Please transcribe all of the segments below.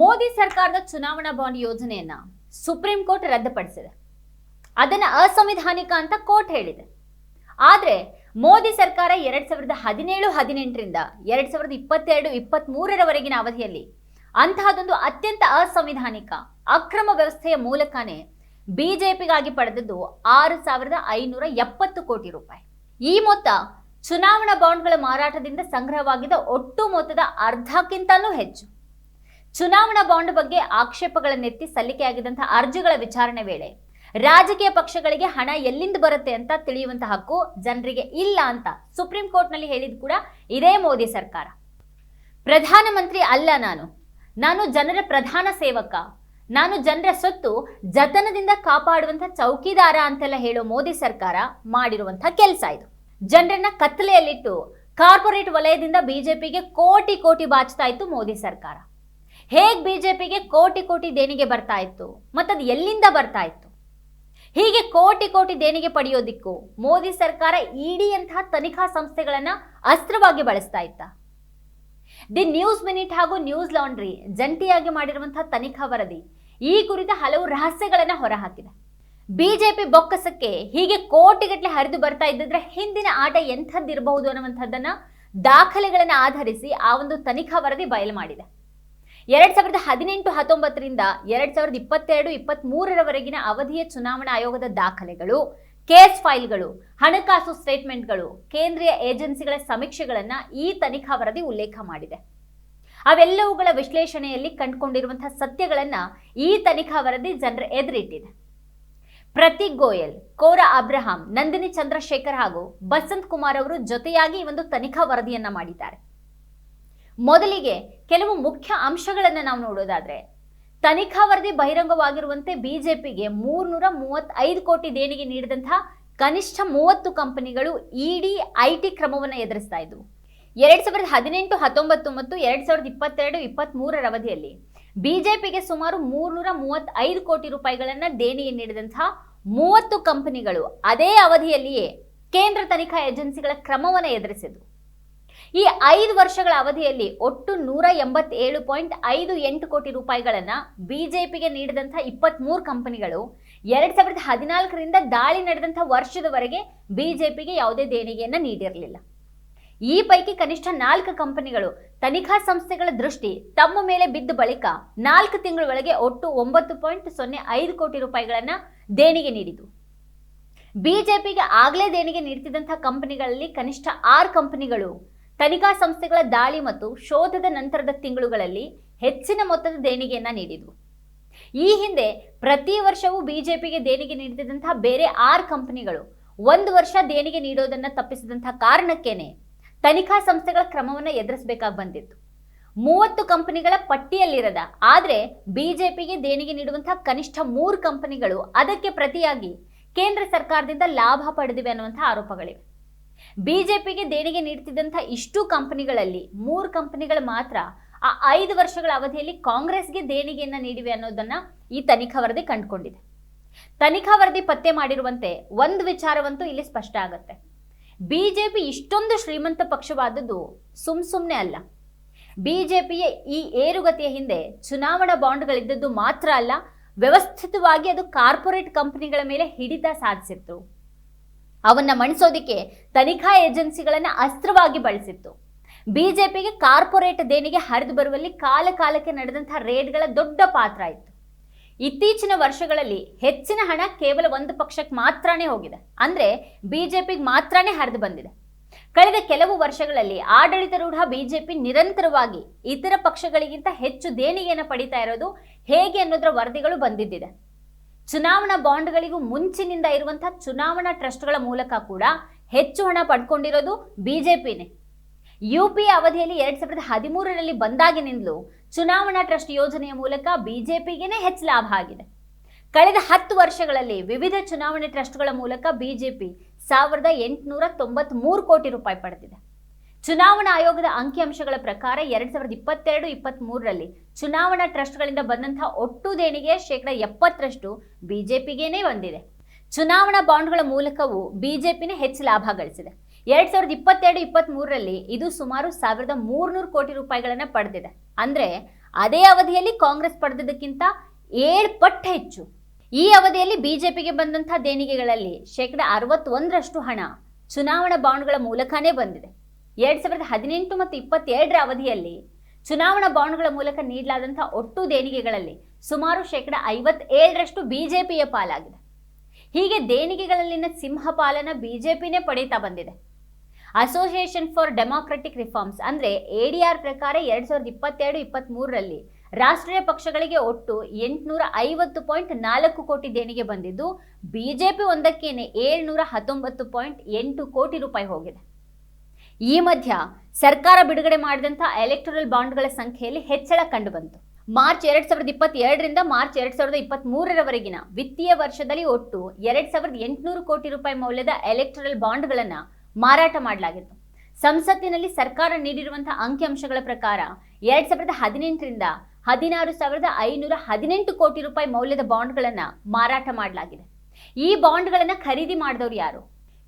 ಮೋದಿ ಸರ್ಕಾರದ ಚುನಾವಣಾ ಬಾಂಡ್ ಯೋಜನೆಯನ್ನ ಸುಪ್ರೀಂ ಕೋರ್ಟ್ ರದ್ದುಪಡಿಸಿದೆ. ಅದನ್ನ ಅಸಂವಿಧಾನಿಕ ಅಂತ ಕೋರ್ಟ್ ಹೇಳಿದೆ. ಆದ್ರೆ ಮೋದಿ ಸರ್ಕಾರ ಎರಡ್ ಸಾವಿರದ ಹದಿನೇಳು, ಹದಿನೆಂಟರಿಂದ ಎರಡ್ ಸಾವಿರದ ಇಪ್ಪತ್ತೆರಡು ಇಪ್ಪತ್ತ್ ಮೂರರವರೆಗಿನ ಅವಧಿಯಲ್ಲಿ ಅಂತಹದೊಂದು ಅತ್ಯಂತ ಅಸಂವಿಧಾನಿಕ, ಅಕ್ರಮ ವ್ಯವಸ್ಥೆಯ ಮೂಲಕನೇ ಬಿಜೆಪಿಗಾಗಿ ಪಡೆದದ್ದು ಆರು ಸಾವಿರದ ಐನೂರ ಎಪ್ಪತ್ತು ಕೋಟಿ ರೂಪಾಯಿ. ಈ ಮೊತ್ತ ಚುನಾವಣಾ ಬಾಂಡ್ಗಳ ಮಾರಾಟದಿಂದ ಸಂಗ್ರಹವಾಗಿದ್ದ ಒಟ್ಟು ಮೊತ್ತದ ಅರ್ಧಕ್ಕಿಂತಲೂ ಹೆಚ್ಚು. ಚುನಾವಣಾ ಬಾಂಡ್ ಬಗ್ಗೆ ಆಕ್ಷೇಪಗಳನ್ನೆತ್ತಿ ಸಲ್ಲಿಕೆಯಾಗಿದ್ದಂತಹ ಅರ್ಜಿಗಳ ವಿಚಾರಣೆ ವೇಳೆ ರಾಜಕೀಯ ಪಕ್ಷಗಳಿಗೆ ಹಣ ಎಲ್ಲಿಂದ ಬರುತ್ತೆ ಅಂತ ತಿಳಿಯುವಂತಹ ಹಕ್ಕು ಜನರಿಗೆ ಇಲ್ಲ ಅಂತ ಸುಪ್ರೀಂ ಕೋರ್ಟ್ನಲ್ಲಿ ಹೇಳಿದ ಕೂಡ ಇದೇ ಮೋದಿ ಸರ್ಕಾರ. ಪ್ರಧಾನಮಂತ್ರಿ ಅಲ್ಲ ನಾನು. ನಾನು ಜನರ ಪ್ರಧಾನ ಸೇವಕ. ನಾನು ಜನರ ಸೊತ್ತು ಜತನದಿಂದ ಕಾಪಾಡುವಂತ ಚೌಕಿದಾರ ಅಂತೆಲ್ಲ ಹೇಳೋ ಮೋದಿ ಸರ್ಕಾರ ಮಾಡಿರುವಂಥ ಕೆಲಸ ಇದು. ಜನರನ್ನ ಕತ್ತಲೆಯಲ್ಲಿಟ್ಟು ಕಾರ್ಪೊರೇಟ್ ವಲಯದಿಂದ ಬಿಜೆಪಿಗೆ ಕೋಟಿ ಕೋಟಿ ಬಾಚ್ತಾ ಇತ್ತು ಮೋದಿ ಸರ್ಕಾರ. ಹೇಗ್ ಬಿಜೆಪಿಗೆ ಕೋಟಿ ಕೋಟಿ ದೇಣಿಗೆ ಬರ್ತಾ ಇತ್ತು, ಮತ್ತದು ಎಲ್ಲಿಂದ ಬರ್ತಾ ಇತ್ತು? ಹೀಗೆ ಕೋಟಿ ಕೋಟಿ ದೇಣಿಗೆ ಪಡೆಯೋದಿಕ್ಕೂ ಮೋದಿ ಸರ್ಕಾರ ಇಡಿ ಅಂತಹ ತನಿಖಾ ಸಂಸ್ಥೆಗಳನ್ನ ಅಸ್ತ್ರವಾಗಿ ಬಳಸ್ತಾ ಇತ್ತ. ದಿ ನ್ಯೂಸ್ ಮಿನಿಟ್ ಹಾಗೂ ನ್ಯೂಸ್ ಲಾಂಡ್ರಿ ಜಂಟಿಯಾಗಿ ಮಾಡಿರುವಂತಹ ತನಿಖಾ ವರದಿ ಈ ಕುರಿತ ಹಲವು ರಹಸ್ಯಗಳನ್ನ ಹೊರಹಾಕಿದೆ. ಬಿಜೆಪಿ ಬೊಕ್ಕಸಕ್ಕೆ ಹೀಗೆ ಕೋಟಿಗಟ್ಟಲೆ ಹರಿದು ಬರ್ತಾ ಇದ್ದಿದ್ರೆ ಹಿಂದಿನ ಆಟ ಎಂಥದ್ದಿರಬಹುದು ಅನ್ನುವಂಥದ್ದನ್ನ ದಾಖಲೆಗಳನ್ನ ಆಧರಿಸಿ ಆ ಒಂದು ತನಿಖಾ ವರದಿ ಬಯಲು ಮಾಡಿದೆ. ಎರಡ್ ಸಾವಿರದ ಹದಿನೆಂಟು ಹತ್ತೊಂಬತ್ತರಿಂದ ಎರಡ್ ಸಾವಿರದ ಇಪ್ಪತ್ತೆರಡು ಇಪ್ಪತ್ತ್ ಮೂರರವರೆಗಿನ ಅವಧಿಯ ಚುನಾವಣಾ ಆಯೋಗದ ದಾಖಲೆಗಳು, ಕೇಸ್ ಫೈಲ್ಗಳು, ಹಣಕಾಸು ಸ್ಟೇಟ್ಮೆಂಟ್ಗಳು, ಕೇಂದ್ರೀಯ ಏಜೆನ್ಸಿಗಳ ಸಮೀಕ್ಷೆಗಳನ್ನ ಈ ತನಿಖಾ ವರದಿ ಉಲ್ಲೇಖ ಮಾಡಿದೆ. ಅವೆಲ್ಲವುಗಳ ವಿಶ್ಲೇಷಣೆಯಲ್ಲಿ ಕಂಡುಕೊಂಡಿರುವಂತಹ ಸತ್ಯಗಳನ್ನ ಈ ತನಿಖಾ ವರದಿ ಜನರ ಎದುರಿಟ್ಟಿದೆ. ಪ್ರತೀಕ್ ಗೋಯಲ್, ಕೋರ ಅಬ್ರಹಾಂ, ನಂದಿನಿ ಚಂದ್ರಶೇಖರ್ ಹಾಗೂ ಬಸಂತ್ ಕುಮಾರ್ ಅವರು ಜೊತೆಯಾಗಿ ಈ ಒಂದು ತನಿಖಾ ವರದಿಯನ್ನ ಮಾಡಿದ್ದಾರೆ. ಮೊದಲಿಗೆ ಕೆಲವು ಮುಖ್ಯ ಅಂಶಗಳನ್ನ ನಾವು ನೋಡೋದಾದ್ರೆ, ತನಿಖಾ ವರದಿ ಬಹಿರಂಗವಾಗಿರುವಂತೆ ಬಿಜೆಪಿಗೆ ಮೂರ್ನೂರ ಮೂವತ್ತೈದು ಕೋಟಿ ದೇಣಿಗೆ ನೀಡಿದಂತಹ ಕನಿಷ್ಠ ಮೂವತ್ತು ಕಂಪನಿಗಳು ಇಡಿ, ಐಟಿ ಕ್ರಮವನ್ನು ಎದುರಿಸ್ತಾ ಇದ್ವು. ಎರಡ್ ಸಾವಿರದ ಹದಿನೆಂಟು, ಹತ್ತೊಂಬತ್ತು ಮತ್ತು ಎರಡ್ ಸಾವಿರದ ಇಪ್ಪತ್ತೆರಡು ಇಪ್ಪತ್ತ್ ಮೂರರ ಅವಧಿಯಲ್ಲಿ ಬಿಜೆಪಿಗೆ ಸುಮಾರು ಮೂರ್ನೂರ ಮೂವತ್ತೈದು ಕೋಟಿ ರೂಪಾಯಿಗಳನ್ನ ದೇಣಿಗೆ ನೀಡಿದಂತಹ ಮೂವತ್ತು ಕಂಪನಿಗಳು ಅದೇ ಅವಧಿಯಲ್ಲಿಯೇ ಕೇಂದ್ರ ತನಿಖಾ ಏಜೆನ್ಸಿಗಳ ಕ್ರಮವನ್ನು ಎದುರಿಸಿದ್ವು. ಈ ಐದು ವರ್ಷಗಳ ಅವಧಿಯಲ್ಲಿ ಒಟ್ಟು ನೂರ ಎಂಬತ್ತೇಳು ಪಾಯಿಂಟ್ ಐದು ಎಂಟು ಕೋಟಿ ರೂಪಾಯಿಗಳನ್ನ ಬಿಜೆಪಿಗೆ ನೀಡಿದಂಥ ಇಪ್ಪತ್ಮೂರು ಕಂಪನಿಗಳು ಎರಡ್ ಸಾವಿರದ ಹದಿನಾಲ್ಕರಿಂದ ದಾಳಿ ನಡೆದಂಥ ವರ್ಷದವರೆಗೆ ಬಿಜೆಪಿಗೆ ಯಾವುದೇ ದೇಣಿಗೆಯನ್ನು ನೀಡಿರಲಿಲ್ಲ. ಈ ಪೈಕಿ ಕನಿಷ್ಠ ನಾಲ್ಕು ಕಂಪನಿಗಳು ತನಿಖಾ ಸಂಸ್ಥೆಗಳ ದೃಷ್ಟಿ ತಮ್ಮ ಮೇಲೆ ಬಿದ್ದ ಬಳಿಕ ನಾಲ್ಕು ತಿಂಗಳ ಒಳಗೆ ಒಟ್ಟು ಒಂಬತ್ತು ಪಾಯಿಂಟ್ ಸೊನ್ನೆ ಐದು ಕೋಟಿ ರೂಪಾಯಿಗಳನ್ನು ದೇಣಿಗೆ ನೀಡಿತು ಬಿಜೆಪಿಗೆ ಆಗಲೇ ದೇಣಿಗೆ ನೀಡುತ್ತಿದ್ದಂತಹ ಕಂಪನಿಗಳಲ್ಲಿ ಕನಿಷ್ಠ ಆರು ಕಂಪನಿಗಳು ತನಿಖಾ ಸಂಸ್ಥೆಗಳ ದಾಳಿ ಮತ್ತು ಶೋಧದ ನಂತರದ ತಿಂಗಳುಗಳಲ್ಲಿ ಹೆಚ್ಚಿನ ಮೊತ್ತದ ದೇಣಿಗೆಯನ್ನ ನೀಡಿದ್ವು. ಈ ಹಿಂದೆ ಪ್ರತಿ ವರ್ಷವೂ ಬಿಜೆಪಿಗೆ ದೇಣಿಗೆ ನೀಡುತ್ತಿದ್ದಂತಹ ಬೇರೆ ಆರು ಕಂಪನಿಗಳು ಒಂದು ವರ್ಷ ದೇಣಿಗೆ ನೀಡೋದನ್ನ ತಪ್ಪಿಸಿದಂತಹ ಕಾರಣಕ್ಕೇನೆ ತನಿಖಾ ಸಂಸ್ಥೆಗಳ ಕ್ರಮವನ್ನು ಎದುರಿಸಬೇಕಾಗಿ ಬಂದಿತ್ತು. ಮೂವತ್ತು ಕಂಪನಿಗಳ ಪಟ್ಟಿಯಲ್ಲಿರದ, ಆದರೆ ಬಿಜೆಪಿಗೆ ದೇಣಿಗೆ ನೀಡುವಂತಹ ಕನಿಷ್ಠ ಮೂರು ಕಂಪನಿಗಳು ಅದಕ್ಕೆ ಪ್ರತಿಯಾಗಿ ಕೇಂದ್ರ ಸರ್ಕಾರದಿಂದ ಲಾಭ ಪಡೆದಿವೆ ಅನ್ನುವಂಥ ಆರೋಪಗಳಿವೆ. ಬಿಜೆಪಿಗೆ ದೇಣಿಗೆ ನೀಡುತ್ತಿದ್ದಂಥ ಇಷ್ಟು ಕಂಪನಿಗಳಲ್ಲಿ ಮೂರು ಕಂಪನಿಗಳು ಮಾತ್ರ ಆ ಐದು ವರ್ಷಗಳ ಅವಧಿಯಲ್ಲಿ ಕಾಂಗ್ರೆಸ್ಗೆ ದೇಣಿಗೆಯನ್ನ ನೀಡಿವೆ ಅನ್ನೋದನ್ನ ಈ ತನಿಖಾ ವರದಿ ಕಂಡುಕೊಂಡಿದೆ. ತನಿಖಾ ವರದಿ ಪತ್ತೆ ಮಾಡಿರುವಂತೆ ಒಂದು ವಿಚಾರವಂತೂ ಇಲ್ಲಿ ಸ್ಪಷ್ಟ ಆಗುತ್ತೆ. ಬಿಜೆಪಿ ಇಷ್ಟೊಂದು ಶ್ರೀಮಂತ ಪಕ್ಷವಾದದ್ದು ಸುಮ್ ಸುಮ್ಮನೆ ಅಲ್ಲ. ಬಿಜೆಪಿಯ ಈ ಏರುಗತಿಯ ಹಿಂದೆ ಚುನಾವಣಾ ಬಾಂಡ್ಗಳಿದ್ದದ್ದು ಮಾತ್ರ ಅಲ್ಲ, ವ್ಯವಸ್ಥಿತವಾಗಿ ಅದು ಕಾರ್ಪೊರೇಟ್ ಕಂಪನಿಗಳ ಮೇಲೆ ಹಿಡಿತ ಸಾಧಿಸಿತ್ತು. ಅವನ್ನ ಮಣಿಸೋದಿಕ್ಕೆ ತನಿಖಾ ಏಜೆನ್ಸಿಗಳನ್ನ ಅಸ್ತ್ರವಾಗಿ ಬಳಸಿತ್ತು. ಬಿಜೆಪಿಗೆ ಕಾರ್ಪೊರೇಟ್ ದೇಣಿಗೆ ಹರಿದು ಬರುವಲ್ಲಿ ಕಾಲ ಕಾಲಕ್ಕೆ ನಡೆದಂತಹ ರೇಡ್ಗಳ ದೊಡ್ಡ ಪಾತ್ರ ಇತ್ತು ಇತ್ತೀಚಿನ ವರ್ಷಗಳಲ್ಲಿ ಹೆಚ್ಚಿನ ಹಣ ಕೇವಲ ಒಂದು ಪಕ್ಷಕ್ಕೆ ಮಾತ್ರನೇ ಹೋಗಿದೆ. ಅಂದ್ರೆ ಬಿಜೆಪಿಗೆ ಮಾತ್ರನೇ ಹರಿದು ಬಂದಿದೆ. ಕಳೆದ ಕೆಲವು ವರ್ಷಗಳಲ್ಲಿ ಆಡಳಿತಾರೂಢ ಬಿಜೆಪಿ ನಿರಂತರವಾಗಿ ಇತರ ಪಕ್ಷಗಳಿಗಿಂತ ಹೆಚ್ಚು ದೇಣಿಗೆಯನ್ನು ಪಡಿತಾ ಇರೋದು ಹೇಗೆ ಅನ್ನೋದರ ವರದಿಗಳು ಬಂದಿದ್ದಿದೆ. ಚುನಾವಣಾ ಬಾಂಡ್ಗಳಿಗೂ ಮುಂಚಿನಿಂದ ಇರುವಂತಹ ಚುನಾವಣಾ ಟ್ರಸ್ಟ್ಗಳ ಮೂಲಕ ಕೂಡ ಹೆಚ್ಚು ಹಣ ಪಡ್ಕೊಂಡಿರೋದು ಬಿಜೆಪಿನೇ. ಯು ಪಿ ಅವಧಿಯಲ್ಲಿ ಎರಡ್ ಸಾವಿರದ ಹದಿಮೂರರಲ್ಲಿ ಬಂದಾಗಿನಿಂದಲೂ ಚುನಾವಣಾ ಟ್ರಸ್ಟ್ ಯೋಜನೆಯ ಮೂಲಕ ಬಿಜೆಪಿಗೇನೆ ಹೆಚ್ಚು ಲಾಭ ಆಗಿದೆ. ಕಳೆದ ಹತ್ತು ವರ್ಷಗಳಲ್ಲಿ ವಿವಿಧ ಚುನಾವಣೆ ಟ್ರಸ್ಟ್ಗಳ ಮೂಲಕ ಬಿಜೆಪಿ ಸಾವಿರದ ಎಂಟುನೂರ ತೊಂಬತ್ತ್ ಮೂರು ಕೋಟಿ ರೂಪಾಯಿ ಪಡೆದಿದೆ. ಚುನಾವಣಾ ಆಯೋಗದ ಅಂಕಿಅಂಶಗಳ ಪ್ರಕಾರ ಎರಡ್ ಸಾವಿರದ ಇಪ್ಪತ್ತೆರಡು ಇಪ್ಪತ್ತ್ ಮೂರರಲ್ಲಿ ಚುನಾವಣಾ ಟ್ರಸ್ಟ್ಗಳಿಂದ ಬಂದಂತಹ ಒಟ್ಟು ದೇಣಿಗೆ ಶೇಕಡ ಎಪ್ಪತ್ತರಷ್ಟು ಬಿಜೆಪಿಗೇನೆ ಬಂದಿದೆ. ಚುನಾವಣಾ ಬಾಂಡ್ಗಳ ಮೂಲಕವೂ ಬಿಜೆಪಿನೇ ಹೆಚ್ಚು ಲಾಭ ಗಳಿಸಿದೆ. ಎರಡ್ ಸಾವಿರದ ಇಪ್ಪತ್ತೆರಡು ಇಪ್ಪತ್ತ್ ಮೂರರಲ್ಲಿ ಇದು ಸುಮಾರು ಸಾವಿರದ ಮೂರ್ನೂರು ಕೋಟಿ ರೂಪಾಯಿಗಳನ್ನ ಪಡೆದಿದೆ. ಅಂದ್ರೆ ಅದೇ ಅವಧಿಯಲ್ಲಿ ಕಾಂಗ್ರೆಸ್ ಪಡೆದದಕ್ಕಿಂತ ಏಳು ಪಟ್ಟು ಹೆಚ್ಚು. ಈ ಅವಧಿಯಲ್ಲಿ ಬಿಜೆಪಿಗೆ ಬಂದಂತಹ ದೇಣಿಗೆಗಳಲ್ಲಿ ಶೇಕಡ ಅರವತ್ತೊಂದರಷ್ಟು ಹಣ ಚುನಾವಣಾ ಬಾಂಡ್ಗಳ ಮೂಲಕನೇ ಬಂದಿದೆ. ಎರಡ್ ಸಾವಿರದ ಹದಿನೆಂಟು ಮತ್ತು ಇಪ್ಪತ್ತೆರಡರ ಅವಧಿಯಲ್ಲಿ ಚುನಾವಣಾ ಬಾಂಡ್ಗಳ ಮೂಲಕ ನೀಡಲಾದಂತಹ ಒಟ್ಟು ದೇಣಿಗೆಗಳಲ್ಲಿ ಸುಮಾರು ಶೇಕಡ ಐವತ್ತೇಳರಷ್ಟು ಬಿಜೆಪಿಯ ಪಾಲಾಗಿದೆ. ಹೀಗೆ ದೇಣಿಗೆಗಳಲ್ಲಿನ ಸಿಂಹಪಾಲನ ಬಿಜೆಪಿನೇ ಪಡೀತಾ ಬಂದಿದೆ. ಅಸೋಸಿಯೇಷನ್ ಫಾರ್ ಡೆಮಾಕ್ರೆಟಿಕ್ ರಿಫಾರ್ಮ್ಸ್ ಅಂದರೆ ಎ ಡಿ ಆರ್ ಪ್ರಕಾರ ಎರಡು ಸಾವಿರದ ಇಪ್ಪತ್ತೆರಡು ಇಪ್ಪತ್ತ್ ಮೂರರಲ್ಲಿ ರಾಷ್ಟ್ರೀಯ ಪಕ್ಷಗಳಿಗೆ ಒಟ್ಟು ಎಂಟುನೂರ ಐವತ್ತು ಪಾಯಿಂಟ್ ನಾಲ್ಕು ಕೋಟಿ ದೇಣಿಗೆ ಬಂದಿದ್ದು, ಬಿಜೆಪಿ ಒಂದಕ್ಕೇನೆ ಏಳ್ನೂರ ಹತ್ತೊಂಬತ್ತು ಪಾಯಿಂಟ್ ಎಂಟು ಕೋಟಿ ರೂಪಾಯಿ ಹೋಗಿದೆ. ಈ ಮಧ್ಯ ಸರ್ಕಾರ ಬಿಡುಗಡೆ ಮಾಡಿದಂಥ ಎಲೆಕ್ಟ್ರಲ್ ಬಾಂಡ್ಗಳ ಸಂಖ್ಯೆಯಲ್ಲಿ ಹೆಚ್ಚಳ ಕಂಡುಬಂತು. ಮಾರ್ಚ್ ಎರಡ್ ಸಾವಿರದ ಇಪ್ಪತ್ತೆರಡರಿಂದ ಮಾರ್ಚ್ ಎರಡ್ ಸಾವಿರದ ಇಪ್ಪತ್ತ್ ಮೂರರವರೆಗಿನ ವಿತ್ತೀಯ ವರ್ಷದಲ್ಲಿ ಒಟ್ಟು ಎರಡ್ ಸಾವಿರದ ಎಂಟುನೂರು ಕೋಟಿ ರೂಪಾಯಿ ಮೌಲ್ಯದ ಎಲೆಕ್ಟ್ರಲ್ ಬಾಂಡ್ಗಳನ್ನು ಮಾರಾಟ ಮಾಡಲಾಗಿತ್ತು. ಸಂಸತ್ತಿನಲ್ಲಿ ಸರ್ಕಾರ ನೀಡಿರುವಂತಹ ಅಂಕಿಅಂಶಗಳ ಪ್ರಕಾರ ಎರಡ್ ಸಾವಿರದ ಹದಿನೆಂಟರಿಂದ ಹದಿನಾರು ಸಾವಿರದ ಐನೂರ ಹದಿನೆಂಟು ಕೋಟಿ ರೂಪಾಯಿ ಮೌಲ್ಯದ ಬಾಂಡ್ಗಳನ್ನು ಮಾರಾಟ ಮಾಡಲಾಗಿದೆ. ಈ ಬಾಂಡ್ಗಳನ್ನು ಖರೀದಿ ಮಾಡಿದವರು ಯಾರು?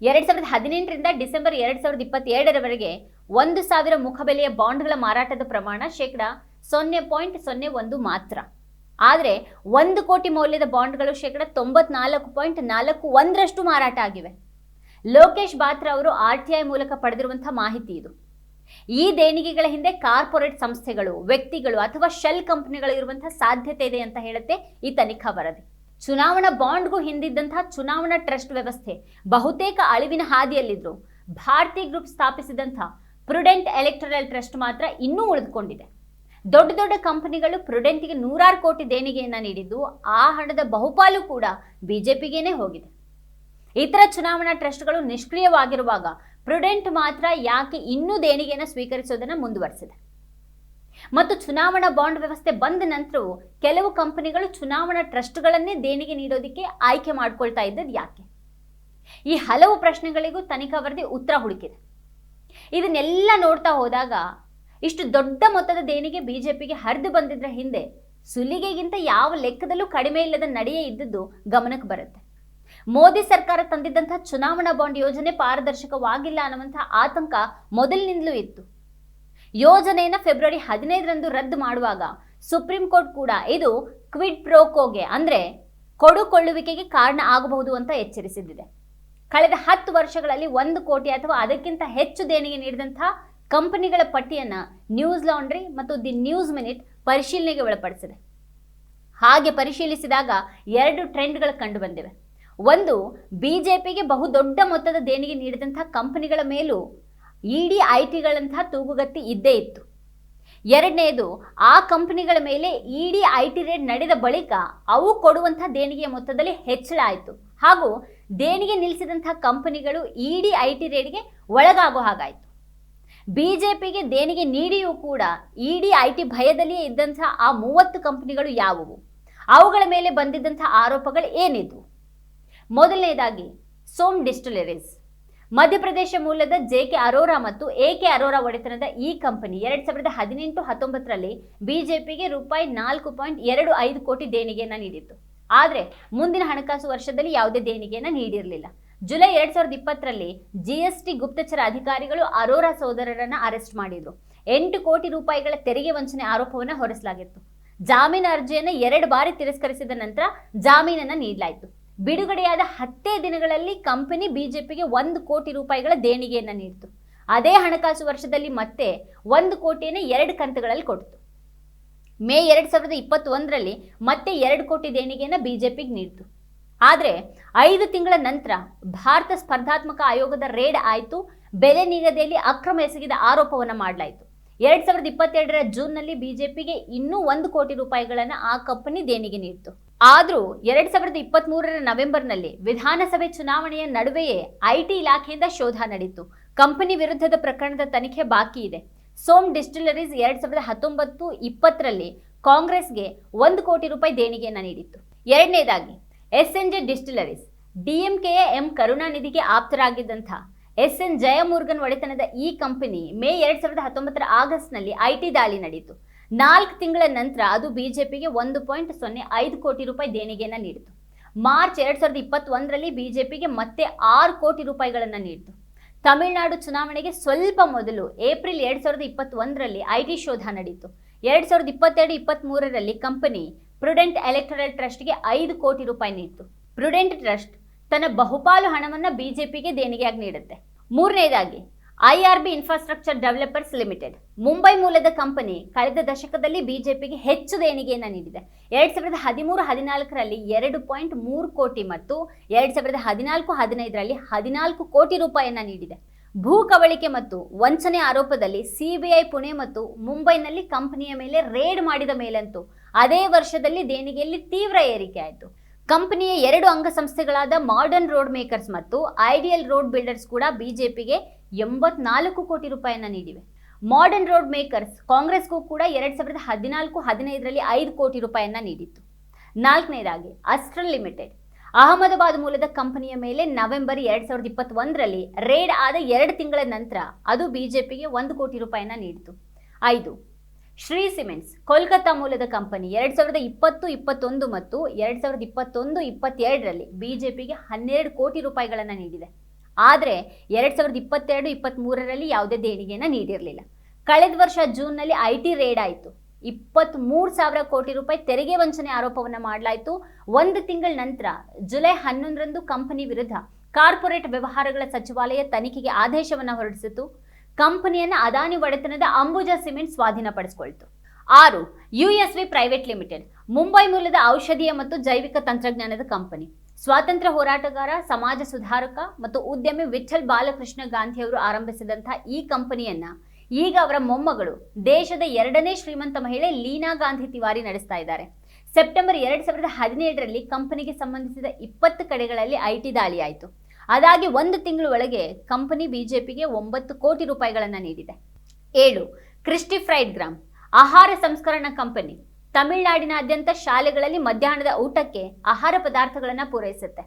ಎರಡ್ ಸಾವಿರದ ಹದಿನೆಂಟರಿಂದ ಡಿಸೆಂಬರ್ ಎರಡ್ ಸಾವಿರದ ಇಪ್ಪತ್ತೆರಡರವರೆಗೆ ಒಂದು ಸಾವಿರ ಮುಖಬೆಲೆಯ ಬಾಂಡ್ಗಳ ಮಾರಾಟದ ಪ್ರಮಾಣ ಶೇಕಡ ಸೊನ್ನೆ ಪಾಯಿಂಟ್ ಸೊನ್ನೆ ಒಂದು ಮಾತ್ರ. ಆದರೆ ಒಂದು ಕೋಟಿ ಮೌಲ್ಯದ ಬಾಂಡ್ಗಳು ಶೇಕಡ ತೊಂಬತ್ನಾಲ್ಕು ಪಾಯಿಂಟ್ ನಾಲ್ಕು ಒಂದರಷ್ಟು ಮಾರಾಟ ಆಗಿವೆ. ಲೋಕೇಶ್ ಬಾತ್ರ ಅವರು ಆರ್ ಟಿ ಐ ಮೂಲಕ ಪಡೆದಿರುವಂತಹ ಮಾಹಿತಿ ಇದು. ಈ ದೇಣಿಗೆಗಳ ಹಿಂದೆ ಕಾರ್ಪೊರೇಟ್ ಸಂಸ್ಥೆಗಳು, ವ್ಯಕ್ತಿಗಳು ಅಥವಾ ಶೆಲ್ ಕಂಪನಿಗಳು ಇರುವಂತಹ ಸಾಧ್ಯತೆ ಇದೆ ಅಂತ ಹೇಳುತ್ತೆ ಈ ತನಿಖಾ ವರದಿ. ಚುನಾವಣಾ ಬಾಂಡ್ಗೂ ಹಿಂದಿದ್ದಂತಹ ಚುನಾವಣಾ ಟ್ರಸ್ಟ್ ವ್ಯವಸ್ಥೆ ಬಹುತೇಕ ಅಳಿವಿನ ಹಾದಿಯಲ್ಲಿದ್ರು. ಭಾರತಿ ಗ್ರೂಪ್ ಸ್ಥಾಪಿಸಿದಂಥ ಪ್ರುಡೆಂಟ್ ಎಲೆಕ್ಟರಲ್ ಟ್ರಸ್ಟ್ ಮಾತ್ರ ಇನ್ನೂ ಉಳಿದುಕೊಂಡಿದೆ. ದೊಡ್ಡ ದೊಡ್ಡ ಕಂಪನಿಗಳು ಪ್ರುಡೆಂಟ್ಗೆ ನೂರಾರು ಕೋಟಿ ದೇಣಿಗೆಯನ್ನ ನೀಡಿದ್ದು ಆ ಹಣದ ಬಹುಪಾಲು ಕೂಡ ಬಿಜೆಪಿಗೇನೆ ಹೋಗಿದೆ. ಇತರ ಚುನಾವಣಾ ಟ್ರಸ್ಟ್ಗಳು ನಿಷ್ಕ್ರಿಯವಾಗಿರುವಾಗ ಪ್ರುಡೆಂಟ್ ಮಾತ್ರ ಯಾಕೆ ಇನ್ನೂ ದೇಣಿಗೆಯನ್ನು ಸ್ವೀಕರಿಸೋದನ್ನು ಮುಂದುವರೆಸಿದೆ. ಮತ್ತು ಚುನಾವಣಾ ಬಾಂಡ್ ವ್ಯವಸ್ಥೆ ಬಂದ ನಂತರವೂ ಕೆಲವು ಕಂಪನಿಗಳು ಚುನಾವಣಾ ಟ್ರಸ್ಟ್ಗಳನ್ನೇ ದೇಣಿಗೆ ನೀಡೋದಕ್ಕೆ ಆಯ್ಕೆ ಮಾಡ್ಕೊಳ್ತಾ ಇದ್ದದ್ದು ಯಾಕೆ? ಈ ಹಲವು ಪ್ರಶ್ನೆಗಳಿಗೂ ತನಿಖಾ ವರದಿ ಉತ್ತರ ಹುಡುಕಿದೆ. ಇದನ್ನೆಲ್ಲ ನೋಡ್ತಾ ಹೋದಾಗ ಇಷ್ಟು ದೊಡ್ಡ ಮೊತ್ತದ ದೇಣಿಗೆ ಬಿಜೆಪಿಗೆ ಹರಿದು ಬಂದಿದ್ರ ಹಿಂದೆ ಸುಲಿಗೆಗಿಂತ ಯಾವ ಲೆಕ್ಕದಲ್ಲೂ ಕಡಿಮೆ ಇಲ್ಲದ ನಡೆಯೇ ಇದ್ದದ್ದು ಗಮನಕ್ಕೆ ಬರುತ್ತೆ. ಮೋದಿ ಸರ್ಕಾರ ತಂದಿದ್ದಂತಹ ಚುನಾವಣಾ ಬಾಂಡ್ ಯೋಜನೆ ಪಾರದರ್ಶಕವಾಗಿಲ್ಲ ಅನ್ನುವಂತಹ ಆತಂಕ ಮೊದಲಿನಿಂದಲೂ ಇತ್ತು. ಯೋಜನೆಯನ್ನು ಫೆಬ್ರವರಿ ಹದಿನೈದರಂದು ರದ್ದು ಮಾಡುವಾಗ ಸುಪ್ರೀಂ ಕೋರ್ಟ್ ಕೂಡ ಇದು ಕ್ವಿಡ್ ಪ್ರೋಕೋಗೆ ಅಂದರೆ ಕೊಡುಕೊಳ್ಳುವಿಕೆಗೆ ಕಾರಣ ಆಗಬಹುದು ಅಂತ ಎಚ್ಚರಿಸಿದ್ದಿದೆ. ಕಳೆದ ಹತ್ತು ವರ್ಷಗಳಲ್ಲಿ ಒಂದು ಕೋಟಿ ಅಥವಾ ಅದಕ್ಕಿಂತ ಹೆಚ್ಚು ದೇಣಿಗೆ ನೀಡಿದಂತಹ ಕಂಪನಿಗಳ ಪಟ್ಟಿಯನ್ನು ನ್ಯೂಸ್ ಲಾಂಡ್ರಿ ಮತ್ತು ದಿ ನ್ಯೂಸ್ ಮಿನಿಟ್ ಪರಿಶೀಲನೆಗೆ ಒಳಪಡಿಸಿದೆ. ಹಾಗೆ ಪರಿಶೀಲಿಸಿದಾಗ ಎರಡು ಟ್ರೆಂಡ್ಗಳು ಕಂಡು ಬಂದಿವೆ ಒಂದು, ಬಿಜೆಪಿಗೆ ಬಹುದೊಡ್ಡ ಮೊತ್ತದ ದೇಣಿಗೆ ನೀಡಿದಂತಹ ಕಂಪನಿಗಳ ಮೇಲೂ ಇಡಿ ಐ ಟಿಗಳಂತಹ ತೂಗುಗತ್ತಿ ಇದ್ದೇ ಇತ್ತು. ಎರಡನೇದು, ಆ ಕಂಪನಿಗಳ ಮೇಲೆ ಇಡಿ ಐ ಟಿ ರೇಟ್ ನಡೆದ ಬಳಿಕ ಅವು ಕೊಡುವಂಥ ದೇಣಿಗೆಯ ಮೊತ್ತದಲ್ಲಿ ಹೆಚ್ಚಳ ಆಯಿತು. ಹಾಗೂ ದೇಣಿಗೆ ನಿಲ್ಲಿಸಿದಂತಹ ಕಂಪನಿಗಳು ಇಡಿ ಐ ಟಿ ರೇಟ್ಗೆ ಒಳಗಾಗೋ ಹಾಗಾಯಿತು. ಬಿ ಜೆ ಪಿಗೆ ದೇಣಿಗೆ ನೀಡಿಯೂ ಕೂಡ ಇಡಿ ಐ ಟಿ ಭಯದಲ್ಲಿಯೇ ಇದ್ದಂತಹ ಆ ಮೂವತ್ತು ಕಂಪನಿಗಳು ಯಾವುವು? ಅವುಗಳ ಮೇಲೆ ಬಂದಿದ್ದಂಥ ಆರೋಪಗಳು ಏನಿದ್ವು? ಮೊದಲನೇದಾಗಿ, ಸೋಮ್ ಡಿಸ್ಟಿಲರೀಸ್. ಮಧ್ಯಪ್ರದೇಶ ಮೂಲದ ಜೆ ಕೆ ಅರೋರಾ ಮತ್ತು ಎ ಕೆ ಅರೋರಾ ಒಡೆತನದ ಈ ಕಂಪನಿ ಎರಡ್ ಸಾವಿರದ ಹದಿನೆಂಟು ಹತ್ತೊಂಬತ್ತರಲ್ಲಿ ಬಿಜೆಪಿಗೆ ರೂಪಾಯಿ ನಾಲ್ಕು ಪಾಯಿಂಟ್ ಎರಡು ಐದು ಕೋಟಿ ದೇಣಿಗೆಯನ್ನ ನೀಡಿತ್ತು. ಆದರೆ ಮುಂದಿನ ಹಣಕಾಸು ವರ್ಷದಲ್ಲಿ ಯಾವುದೇ ದೇಣಿಗೆಯನ್ನ ನೀಡಿರಲಿಲ್ಲ. ಜುಲೈ ಎರಡ್ ಸಾವಿರದ ಇಪ್ಪತ್ತರಲ್ಲಿ ಜಿಎಸ್ಟಿ ಗುಪ್ತಚರ ಅಧಿಕಾರಿಗಳು ಅರೋರಾ ಸಹೋದರರನ್ನು ಅರೆಸ್ಟ್ ಮಾಡಿದ್ರು. ಎಂಟು ಕೋಟಿ ರೂಪಾಯಿಗಳ ತೆರಿಗೆ ವಂಚನೆ ಆರೋಪವನ್ನು ಹೊರಿಸಲಾಗಿತ್ತು. ಜಾಮೀನು ಅರ್ಜಿಯನ್ನು ಎರಡು ಬಾರಿ ತಿರಸ್ಕರಿಸಿದ ನಂತರ ಜಾಮೀನನ್ನ ನೀಡಲಾಯಿತು. ಬಿಡುಗಡೆಯಾದ ಹತ್ತೇ ದಿನಗಳಲ್ಲಿ ಕಂಪನಿ ಬಿಜೆಪಿಗೆ ಒಂದು ಕೋಟಿ ರೂಪಾಯಿಗಳ ದೇಣಿಗೆಯನ್ನು ನೀಡಿತು. ಅದೇ ಹಣಕಾಸು ವರ್ಷದಲ್ಲಿ ಮತ್ತೆ ಒಂದು ಕೋಟಿಯನ್ನು ಎರಡು ಕಂತುಗಳಲ್ಲಿ ಕೊಟ್ಟಿತು ಮೇ ಎರಡು ಸಾವಿರದ ಇಪ್ಪತ್ತೊಂದರಲ್ಲಿ ಮತ್ತೆ ಎರಡು ಕೋಟಿ ದೇಣಿಗೆಯನ್ನು ಬಿಜೆಪಿಗೆ ನೀಡಿತು. ಆದರೆ ಐದು ತಿಂಗಳ ನಂತರ ಭಾರತ ಸ್ಪರ್ಧಾತ್ಮಕ ಆಯೋಗದ ರೇಡ್ ಆಯಿತು, ಬೆಲೆ ನಿಗದಿಯಲ್ಲಿ ಅಕ್ರಮ ಎಸಗಿದ ಆರೋಪವನ್ನು ಮಾಡಲಾಯಿತು. ಎರಡು ಸಾವಿರದ ಇಪ್ಪತ್ತೆರಡರ ಜೂನ್ನಲ್ಲಿ ಬಿಜೆಪಿಗೆ ಇನ್ನೂ ಒಂದು ಕೋಟಿ ರೂಪಾಯಿಗಳನ್ನು ಆ ಕಂಪನಿ ದೇಣಿಗೆ ನೀಡಿತು. ಆದರೂ ಎರಡ್ ಸಾವಿರದ ಇಪ್ಪತ್ತ್ ಮೂರರ ನವೆಂಬರ್ನಲ್ಲಿ ವಿಧಾನಸಭೆ ಚುನಾವಣೆಯ ನಡುವೆಯೇ ಐಟಿ ಇಲಾಖೆಯಿಂದ ಶೋಧ ನಡೆಯಿತು ಕಂಪನಿ ವಿರುದ್ಧದ ಪ್ರಕರಣದ ತನಿಖೆ ಬಾಕಿ ಇದೆ. ಸೋಮ್ ಡಿಸ್ಟಿಲರೀಸ್ ಎರಡ್ ಸಾವಿರದ ಹತ್ತೊಂಬತ್ತು ಇಪ್ಪತ್ತರಲ್ಲಿ ಕಾಂಗ್ರೆಸ್ಗೆ ಒಂದು ಕೋಟಿ ರೂಪಾಯಿ ದೇಣಿಗೆಯನ್ನ ನೀಡಿತ್ತು. ಎರಡನೇದಾಗಿ ಎಸ್ ಎನ್ ಜೆ ಡಿಸ್ಟಿಲರೀಸ್ ಡಿಎಂಕೆಯ ಎಂ ಕರುಣಾನಿಧಿಗೆ ಆಪ್ತರಾಗಿದ್ದಂಥ ಎಸ್ ಎನ್ ಜಯಮುರುಗನ್ ಒಡೆತನದ ಈ ಕಂಪನಿ ಮೇ ಎರಡ್ ಸಾವಿರದ ಹತ್ತೊಂಬತ್ತರ ಆಗಸ್ಟ್ನಲ್ಲಿ ಐಟಿ ದಾಳಿ ನಡೆಯಿತು ನಾಲ್ಕು ತಿಂಗಳ ನಂತರ ಅದು ಬಿಜೆಪಿಗೆ ಒಂದು ಪಾಯಿಂಟ್ ಸೊನ್ನೆ ಐದು ಕೋಟಿ ರೂಪಾಯಿ ದೇಣಿಗೆಯನ್ನು ನೀಡಿತು. ಮಾರ್ಚ್ ಎರಡು ಸಾವಿರದ ಇಪ್ಪತ್ತೊಂದರಲ್ಲಿ ಬಿಜೆಪಿಗೆ ಮತ್ತೆ ಆರು ಕೋಟಿ ರೂಪಾಯಿಗಳನ್ನು ನೀಡಿತು. ತಮಿಳುನಾಡು ಚುನಾವಣೆಗೆ ಸ್ವಲ್ಪ ಮೊದಲು ಏಪ್ರಿಲ್ ಎರಡು ಸಾವಿರದ ಇಪ್ಪತ್ತೊಂದರಲ್ಲಿ ಐಟಿ ಶೋಧ ನಡೆಯಿತು ಎರಡು ಸಾವಿರದ ಇಪ್ಪತ್ತೆರಡು ಇಪ್ಪತ್ತ್ಮೂರರಲ್ಲಿ ಕಂಪನಿ ಪ್ರುಡೆಂಟ್ ಎಲೆಕ್ಟರಲ್ ಟ್ರಸ್ಟ್ಗೆ ಐದು ಕೋಟಿ ರೂಪಾಯಿ ನೀಡಿತು. ಪ್ರುಡೆಂಟ್ ಟ್ರಸ್ಟ್ ತನ್ನ ಬಹುಪಾಲು ಹಣವನ್ನು ಬಿಜೆಪಿಗೆ ದೇಣಿಗೆಯಾಗಿ ನೀಡುತ್ತೆ. ಮೂರನೇದಾಗಿ IRB infrastructure developers limited Mumbai ಮೂಲದ ಕಂಪನಿ ಕಳೆದ ದಶಕದಲ್ಲಿ ಬಿಜೆಪಿಗೆ ಹೆಚ್ಚು ದೇಣಿಗೆಯನ್ನು ನೀಡಿದೆ. ಎರಡ್ ಸಾವಿರದ ಹದಿಮೂರು ಹದಿನಾಲ್ಕರಲ್ಲಿ ಎರಡು ಪಾಯಿಂಟ್ ಮೂರು ಕೋಟಿ ಮತ್ತು ಎರಡ್ ಸಾವಿರದ ಹದಿನಾಲ್ಕು ಹದಿನೈದರಲ್ಲಿ ಹದಿನಾಲ್ಕು ಕೋಟಿ ರೂಪಾಯಿಯನ್ನು ನೀಡಿದೆ. ಭೂ ಕವಳಿಕೆ ಮತ್ತು ವಂಚನೆ ಆರೋಪದಲ್ಲಿ ಸಿಬಿಐ ಪುಣೆ ಮತ್ತು ಮುಂಬೈನಲ್ಲಿ ಕಂಪನಿಯ ಮೇಲೆ ರೇಡ್ ಮಾಡಿದ ಮೇಲಂತೂ ಅದೇ ವರ್ಷದಲ್ಲಿ ದೇಣಿಗೆಯಲ್ಲಿ ತೀವ್ರ ಏರಿಕೆ ಆಯಿತು. ಕಂಪನಿಯ ಎರಡು ಅಂಗಸಂಸ್ಥೆಗಳಾದ ಮಾಡರ್ನ್ ರೋಡ್ ಮೇಕರ್ಸ್ ಮತ್ತು ಐಡಿಯಲ್ ರೋಡ್ ಬಿಲ್ಡರ್ಸ್ ಕೂಡ ಬಿಜೆಪಿಗೆ ಎಂಬತ್ನಾಲ್ಕು ಕೋಟಿ ರೂಪಾಯಿಯನ್ನು ನೀಡಿವೆ. ಮಾಡರ್ನ್ ರೋಡ್ ಮೇಕರ್ಸ್ ಕಾಂಗ್ರೆಸ್ಗೂ ಕೂಡ ಎರಡ್ ಸಾವಿರದ ಹದಿನಾಲ್ಕು, ಹದಿನೈದರಲ್ಲಿ ಐದು ಕೋಟಿ ರೂಪಾಯಿಯನ್ನು ನೀಡಿತ್ತು. ನಾಲ್ಕನೇದಾಗಿ ಅಸ್ಟ್ರಲ್ ಲಿಮಿಟೆಡ್ ಅಹಮದಾಬಾದ್ ಮೂಲದ ಕಂಪನಿಯ ಮೇಲೆ ನವೆಂಬರ್ ಎರಡು ಸಾವಿರದ ಇಪ್ಪತ್ತೊಂದರಲ್ಲಿ ರೇಡ್ ಆದ ಎರಡು ತಿಂಗಳ ನಂತರ ಅದು ಬಿಜೆಪಿಗೆ ಒಂದು ಕೋಟಿ ರೂಪಾಯಿಯನ್ನ ನೀಡಿತು. ಐದು, ಶ್ರೀ ಸಿಮೆಂಟ್ಸ್. ಕೋಲ್ಕತ್ತಾ ಮೂಲದ ಕಂಪನಿ ಎರಡ್ ಸಾವಿರದ ಇಪ್ಪತ್ತು, ಇಪ್ಪತ್ತೊಂದು ಮತ್ತು ಎರಡು ಸಾವಿರದ ಇಪ್ಪತ್ತೊಂದು, ಇಪ್ಪತ್ತೆರಡರಲ್ಲಿ ಬಿಜೆಪಿಗೆ ಹನ್ನೆರಡು ಕೋಟಿ ರೂಪಾಯಿಗಳನ್ನು ನೀಡಿದೆ. ಆದರೆ ಎರಡ್ ಸಾವಿರದ ಇಪ್ಪತ್ತೆರಡು ಇಪ್ಪತ್ತ್ ಮೂರರಲ್ಲಿ ಯಾವುದೇ ದೇಣಿಗೆಯನ್ನು ನೀಡಿರಲಿಲ್ಲ. ಕಳೆದ ವರ್ಷ ಜೂನ್ನಲ್ಲಿ ಐ ಟಿ ರೇಡ್ ಆಯಿತು. ಇಪ್ಪತ್ತ್ ಮೂರು ಸಾವಿರ ಕೋಟಿ ರೂಪಾಯಿ ತೆರಿಗೆ ವಂಚನೆ ಆರೋಪವನ್ನು ಮಾಡಲಾಯಿತು. ಒಂದು ತಿಂಗಳ ನಂತರ ಜುಲೈ ಹನ್ನೊಂದರಂದು ಕಂಪನಿ ವಿರುದ್ಧ ಕಾರ್ಪೊರೇಟ್ ವ್ಯವಹಾರಗಳ ಸಚಿವಾಲಯ ತನಿಖೆಗೆ ಆದೇಶವನ್ನು ಹೊರಡಿಸಿತು. ಕಂಪನಿಯನ್ನ ಅದಾನಿ ಒಡೆತನದ ಅಂಬುಜಾ ಸಿಮೆಂಟ್ ಸ್ವಾಧೀನಪಡಿಸಿಕೊಳ್ತು. ಆರು ಯುಎಸ್ವಿ ಪ್ರೈವೇಟ್ ಲಿಮಿಟೆಡ್, ಮುಂಬೈ ಮೂಲದ ಔಷಧೀಯ ಮತ್ತು ಜೈವಿಕ ತಂತ್ರಜ್ಞಾನದ ಕಂಪನಿ. ಸ್ವಾತಂತ್ರ್ಯ ಹೋರಾಟಗಾರ, ಸಮಾಜ ಸುಧಾರಕ ಮತ್ತು ಉದ್ಯಮಿ ವಿಠಲ್ ಬಾಲಕೃಷ್ಣ ಗಾಂಧಿಯವರು ಆರಂಭಿಸಿದಂತಹ ಈ ಕಂಪನಿಯನ್ನ ಈಗ ಅವರ ಮೊಮ್ಮಗಳು, ದೇಶದ ಎರಡನೇ ಶ್ರೀಮಂತ ಮಹಿಳೆ ಲೀನಾ ಗಾಂಧಿ ತಿವಾರಿ ನಡೆಸ್ತಾ ಇದ್ದಾರೆ. ಸೆಪ್ಟೆಂಬರ್ ಎರಡ್ ಸಾವಿರದ ಹದಿನೇಳರಲ್ಲಿ ಕಂಪನಿಗೆ ಸಂಬಂಧಿಸಿದ ಇಪ್ಪತ್ತು ಕಡೆಗಳಲ್ಲಿ ಐಟಿ ದಾಳಿ ಆಯಿತು. ಅದಾಗಿ ಒಂದು ತಿಂಗಳ ಒಳಗೆ ಕಂಪನಿ ಬಿಜೆಪಿಗೆ ಒಂಬತ್ತು ಕೋಟಿ ರೂಪಾಯಿಗಳನ್ನು ನೀಡಿದೆ. ಏಳು, ಕ್ರಿಸ್ಟಿಫ್ರೈಡ್ ಗ್ರಾಮ್ ಆಹಾರ ಸಂಸ್ಕರಣಾ ಕಂಪನಿ ತಮಿಳುನಾಡಿನಾದ್ಯಂತ ಶಾಲೆಗಳಲ್ಲಿ ಮಧ್ಯಾಹ್ನದ ಊಟಕ್ಕೆ ಆಹಾರ ಪದಾರ್ಥಗಳನ್ನು ಪೂರೈಸುತ್ತೆ.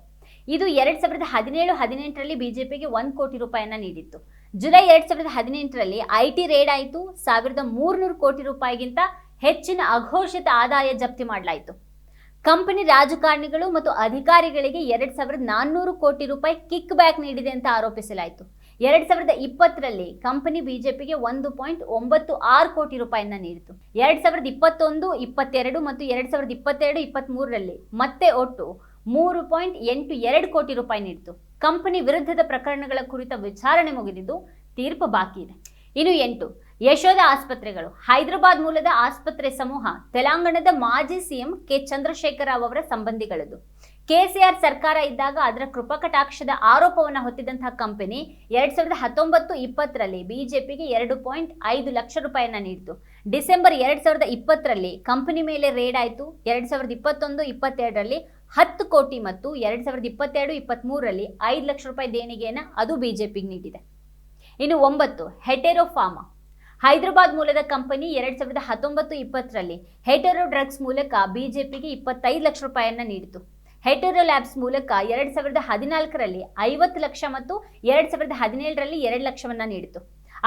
ಇದು ಎರಡ್ ಸಾವಿರದ ಹದಿನೇಳು, ಹದಿನೆಂಟರಲ್ಲಿ ಬಿಜೆಪಿಗೆ ಒಂದು ಕೋಟಿ ರೂಪಾಯಿಯನ್ನ ನೀಡಿತ್ತು. ಜುಲೈ ಎರಡ್ ಸಾವಿರದ ಹದಿನೆಂಟರಲ್ಲಿ ಐ ರೇಡ್ ಆಯಿತು. ಸಾವಿರದ ಮೂರ್ನೂರು ಕೋಟಿ ರೂಪಾಯಿಗಿಂತ ಹೆಚ್ಚಿನ ಅಘೋಷಿತ ಆದಾಯ ಜಪ್ತಿ ಮಾಡಲಾಯಿತು. ಕಂಪನಿ ರಾಜಕಾರಣಿಗಳು ಮತ್ತು ಅಧಿಕಾರಿಗಳಿಗೆ ಎರಡ್ ಸಾವಿರದ ನಾನ್ನೂರು ಕೋಟಿ ರೂಪಾಯಿ ಕಿಕ್ ಬ್ಯಾಕ್ ನೀಡಿದೆ ಅಂತ ಆರೋಪಿಸಲಾಯಿತು. ಎರಡ್ ಸಾವಿರದ ಇಪ್ಪತ್ತರಲ್ಲಿ ಕಂಪನಿ ಬಿಜೆಪಿಗೆ ಒಂದು ಪಾಯಿಂಟ್ ಒಂಬತ್ತು ಆರು ಕೋಟಿ ರೂಪಾಯಿಯನ್ನ ನೀಡಿತು. ಎರಡ್ ಸಾವಿರದ ಇಪ್ಪತ್ತೊಂದು, ಇಪ್ಪತ್ತೆರಡು ಮತ್ತು ಎರಡ್ ಸಾವಿರದ ಇಪ್ಪತ್ತೆರಡು ಇಪ್ಪತ್ತ್ ಮೂರರಲ್ಲಿ ಮತ್ತೆ ಒಟ್ಟು ಮೂರು ಪಾಯಿಂಟ್ ಎಂಟು ಎರಡು ಕೋಟಿ ರೂಪಾಯಿ ನೀಡಿತು. ಕಂಪನಿ ವಿರುದ್ಧದ ಪ್ರಕರಣಗಳ ಕುರಿತ ವಿಚಾರಣೆ ಮುಗಿದಿದ್ದು ತೀರ್ಪು ಬಾಕಿ ಇದೆ. ಇನ್ನು ಎಂಟು, ಯಶೋಧ ಆಸ್ಪತ್ರೆಗಳು. ಹೈದರಾಬಾದ್ ಮೂಲದ ಆಸ್ಪತ್ರೆ ಸಮೂಹ ತೆಲಂಗಾಣದ ಮಾಜಿ ಸಿಎಂ ಕೆ ಚಂದ್ರಶೇಖರ ಅವರ ಸಂಬಂಧಿಗಳದು ಕೆಸಿಆರ್ ಸರ್ಕಾರ ಇದ್ದಾಗ ಅದರ ಕೃಪಕಟಾಕ್ಷದ ಆರೋಪವನ್ನು ಹೊತ್ತಿದಂತಹ ಕಂಪನಿ ಎರಡ್ ಸಾವಿರದ ಹತ್ತೊಂಬತ್ತು ಇಪ್ಪತ್ತರಲ್ಲಿ ಬಿಜೆಪಿಗೆ ಎರಡು ಪಾಯಿಂಟ್ ಐದು ಲಕ್ಷ ರೂಪಾಯಿಯನ್ನ ನೀಡಿತು. ಡಿಸೆಂಬರ್ ಎರಡ್ ಸಾವಿರದ ಇಪ್ಪತ್ತರಲ್ಲಿ ಕಂಪನಿ ಮೇಲೆ ರೇಡ್ ಆಯಿತು. ಎರಡ್ ಸಾವಿರದ ಇಪ್ಪತ್ತೊಂದು, ಇಪ್ಪತ್ತೆರಡರಲ್ಲಿ ಹತ್ತು ಕೋಟಿ ಮತ್ತು ಎರಡ್ ಸಾವಿರದ ಇಪ್ಪತ್ತೆರಡು ಇಪ್ಪತ್ತ್ ಮೂರರಲ್ಲಿ ಐದು ಲಕ್ಷ ರೂಪಾಯಿ ದೇಣಿಗೆಯನ್ನು ಅದು ಬಿಜೆಪಿಗೆ ನೀಡಿದೆ. ಇನ್ನು ಒಂಬತ್ತು, ಹೆಟೆರೋ ಫಾರ್ಮಾ. ಹೈದರಾಬಾದ್ ಮೂಲದ ಕಂಪನಿ ಎರಡ್ ಸಾವಿರದ ಹತ್ತೊಂಬತ್ತು, ಇಪ್ಪತ್ತರಲ್ಲಿ ಹೆಟೆರೋ ಡ್ರಗ್ಸ್ ಮೂಲಕ ಬಿಜೆಪಿಗೆ ಇಪ್ಪತ್ತೈದು ಲಕ್ಷ ರೂಪಾಯಿಯನ್ನ ನೀಡಿತು. ಹೆಟೆರೋ ಲ್ಯಾಬ್ಸ್ ಮೂಲಕ ಎರಡ್ ಸಾವಿರದ ಹದಿನಾಲ್ಕರಲ್ಲಿ ಐವತ್ತು ಲಕ್ಷ ಮತ್ತು ಎರಡ್ ಸಾವಿರದ ಹದಿನೇಳರಲ್ಲಿ ಎರಡು ಲಕ್ಷವನ್ನ ನೀಡಿತು.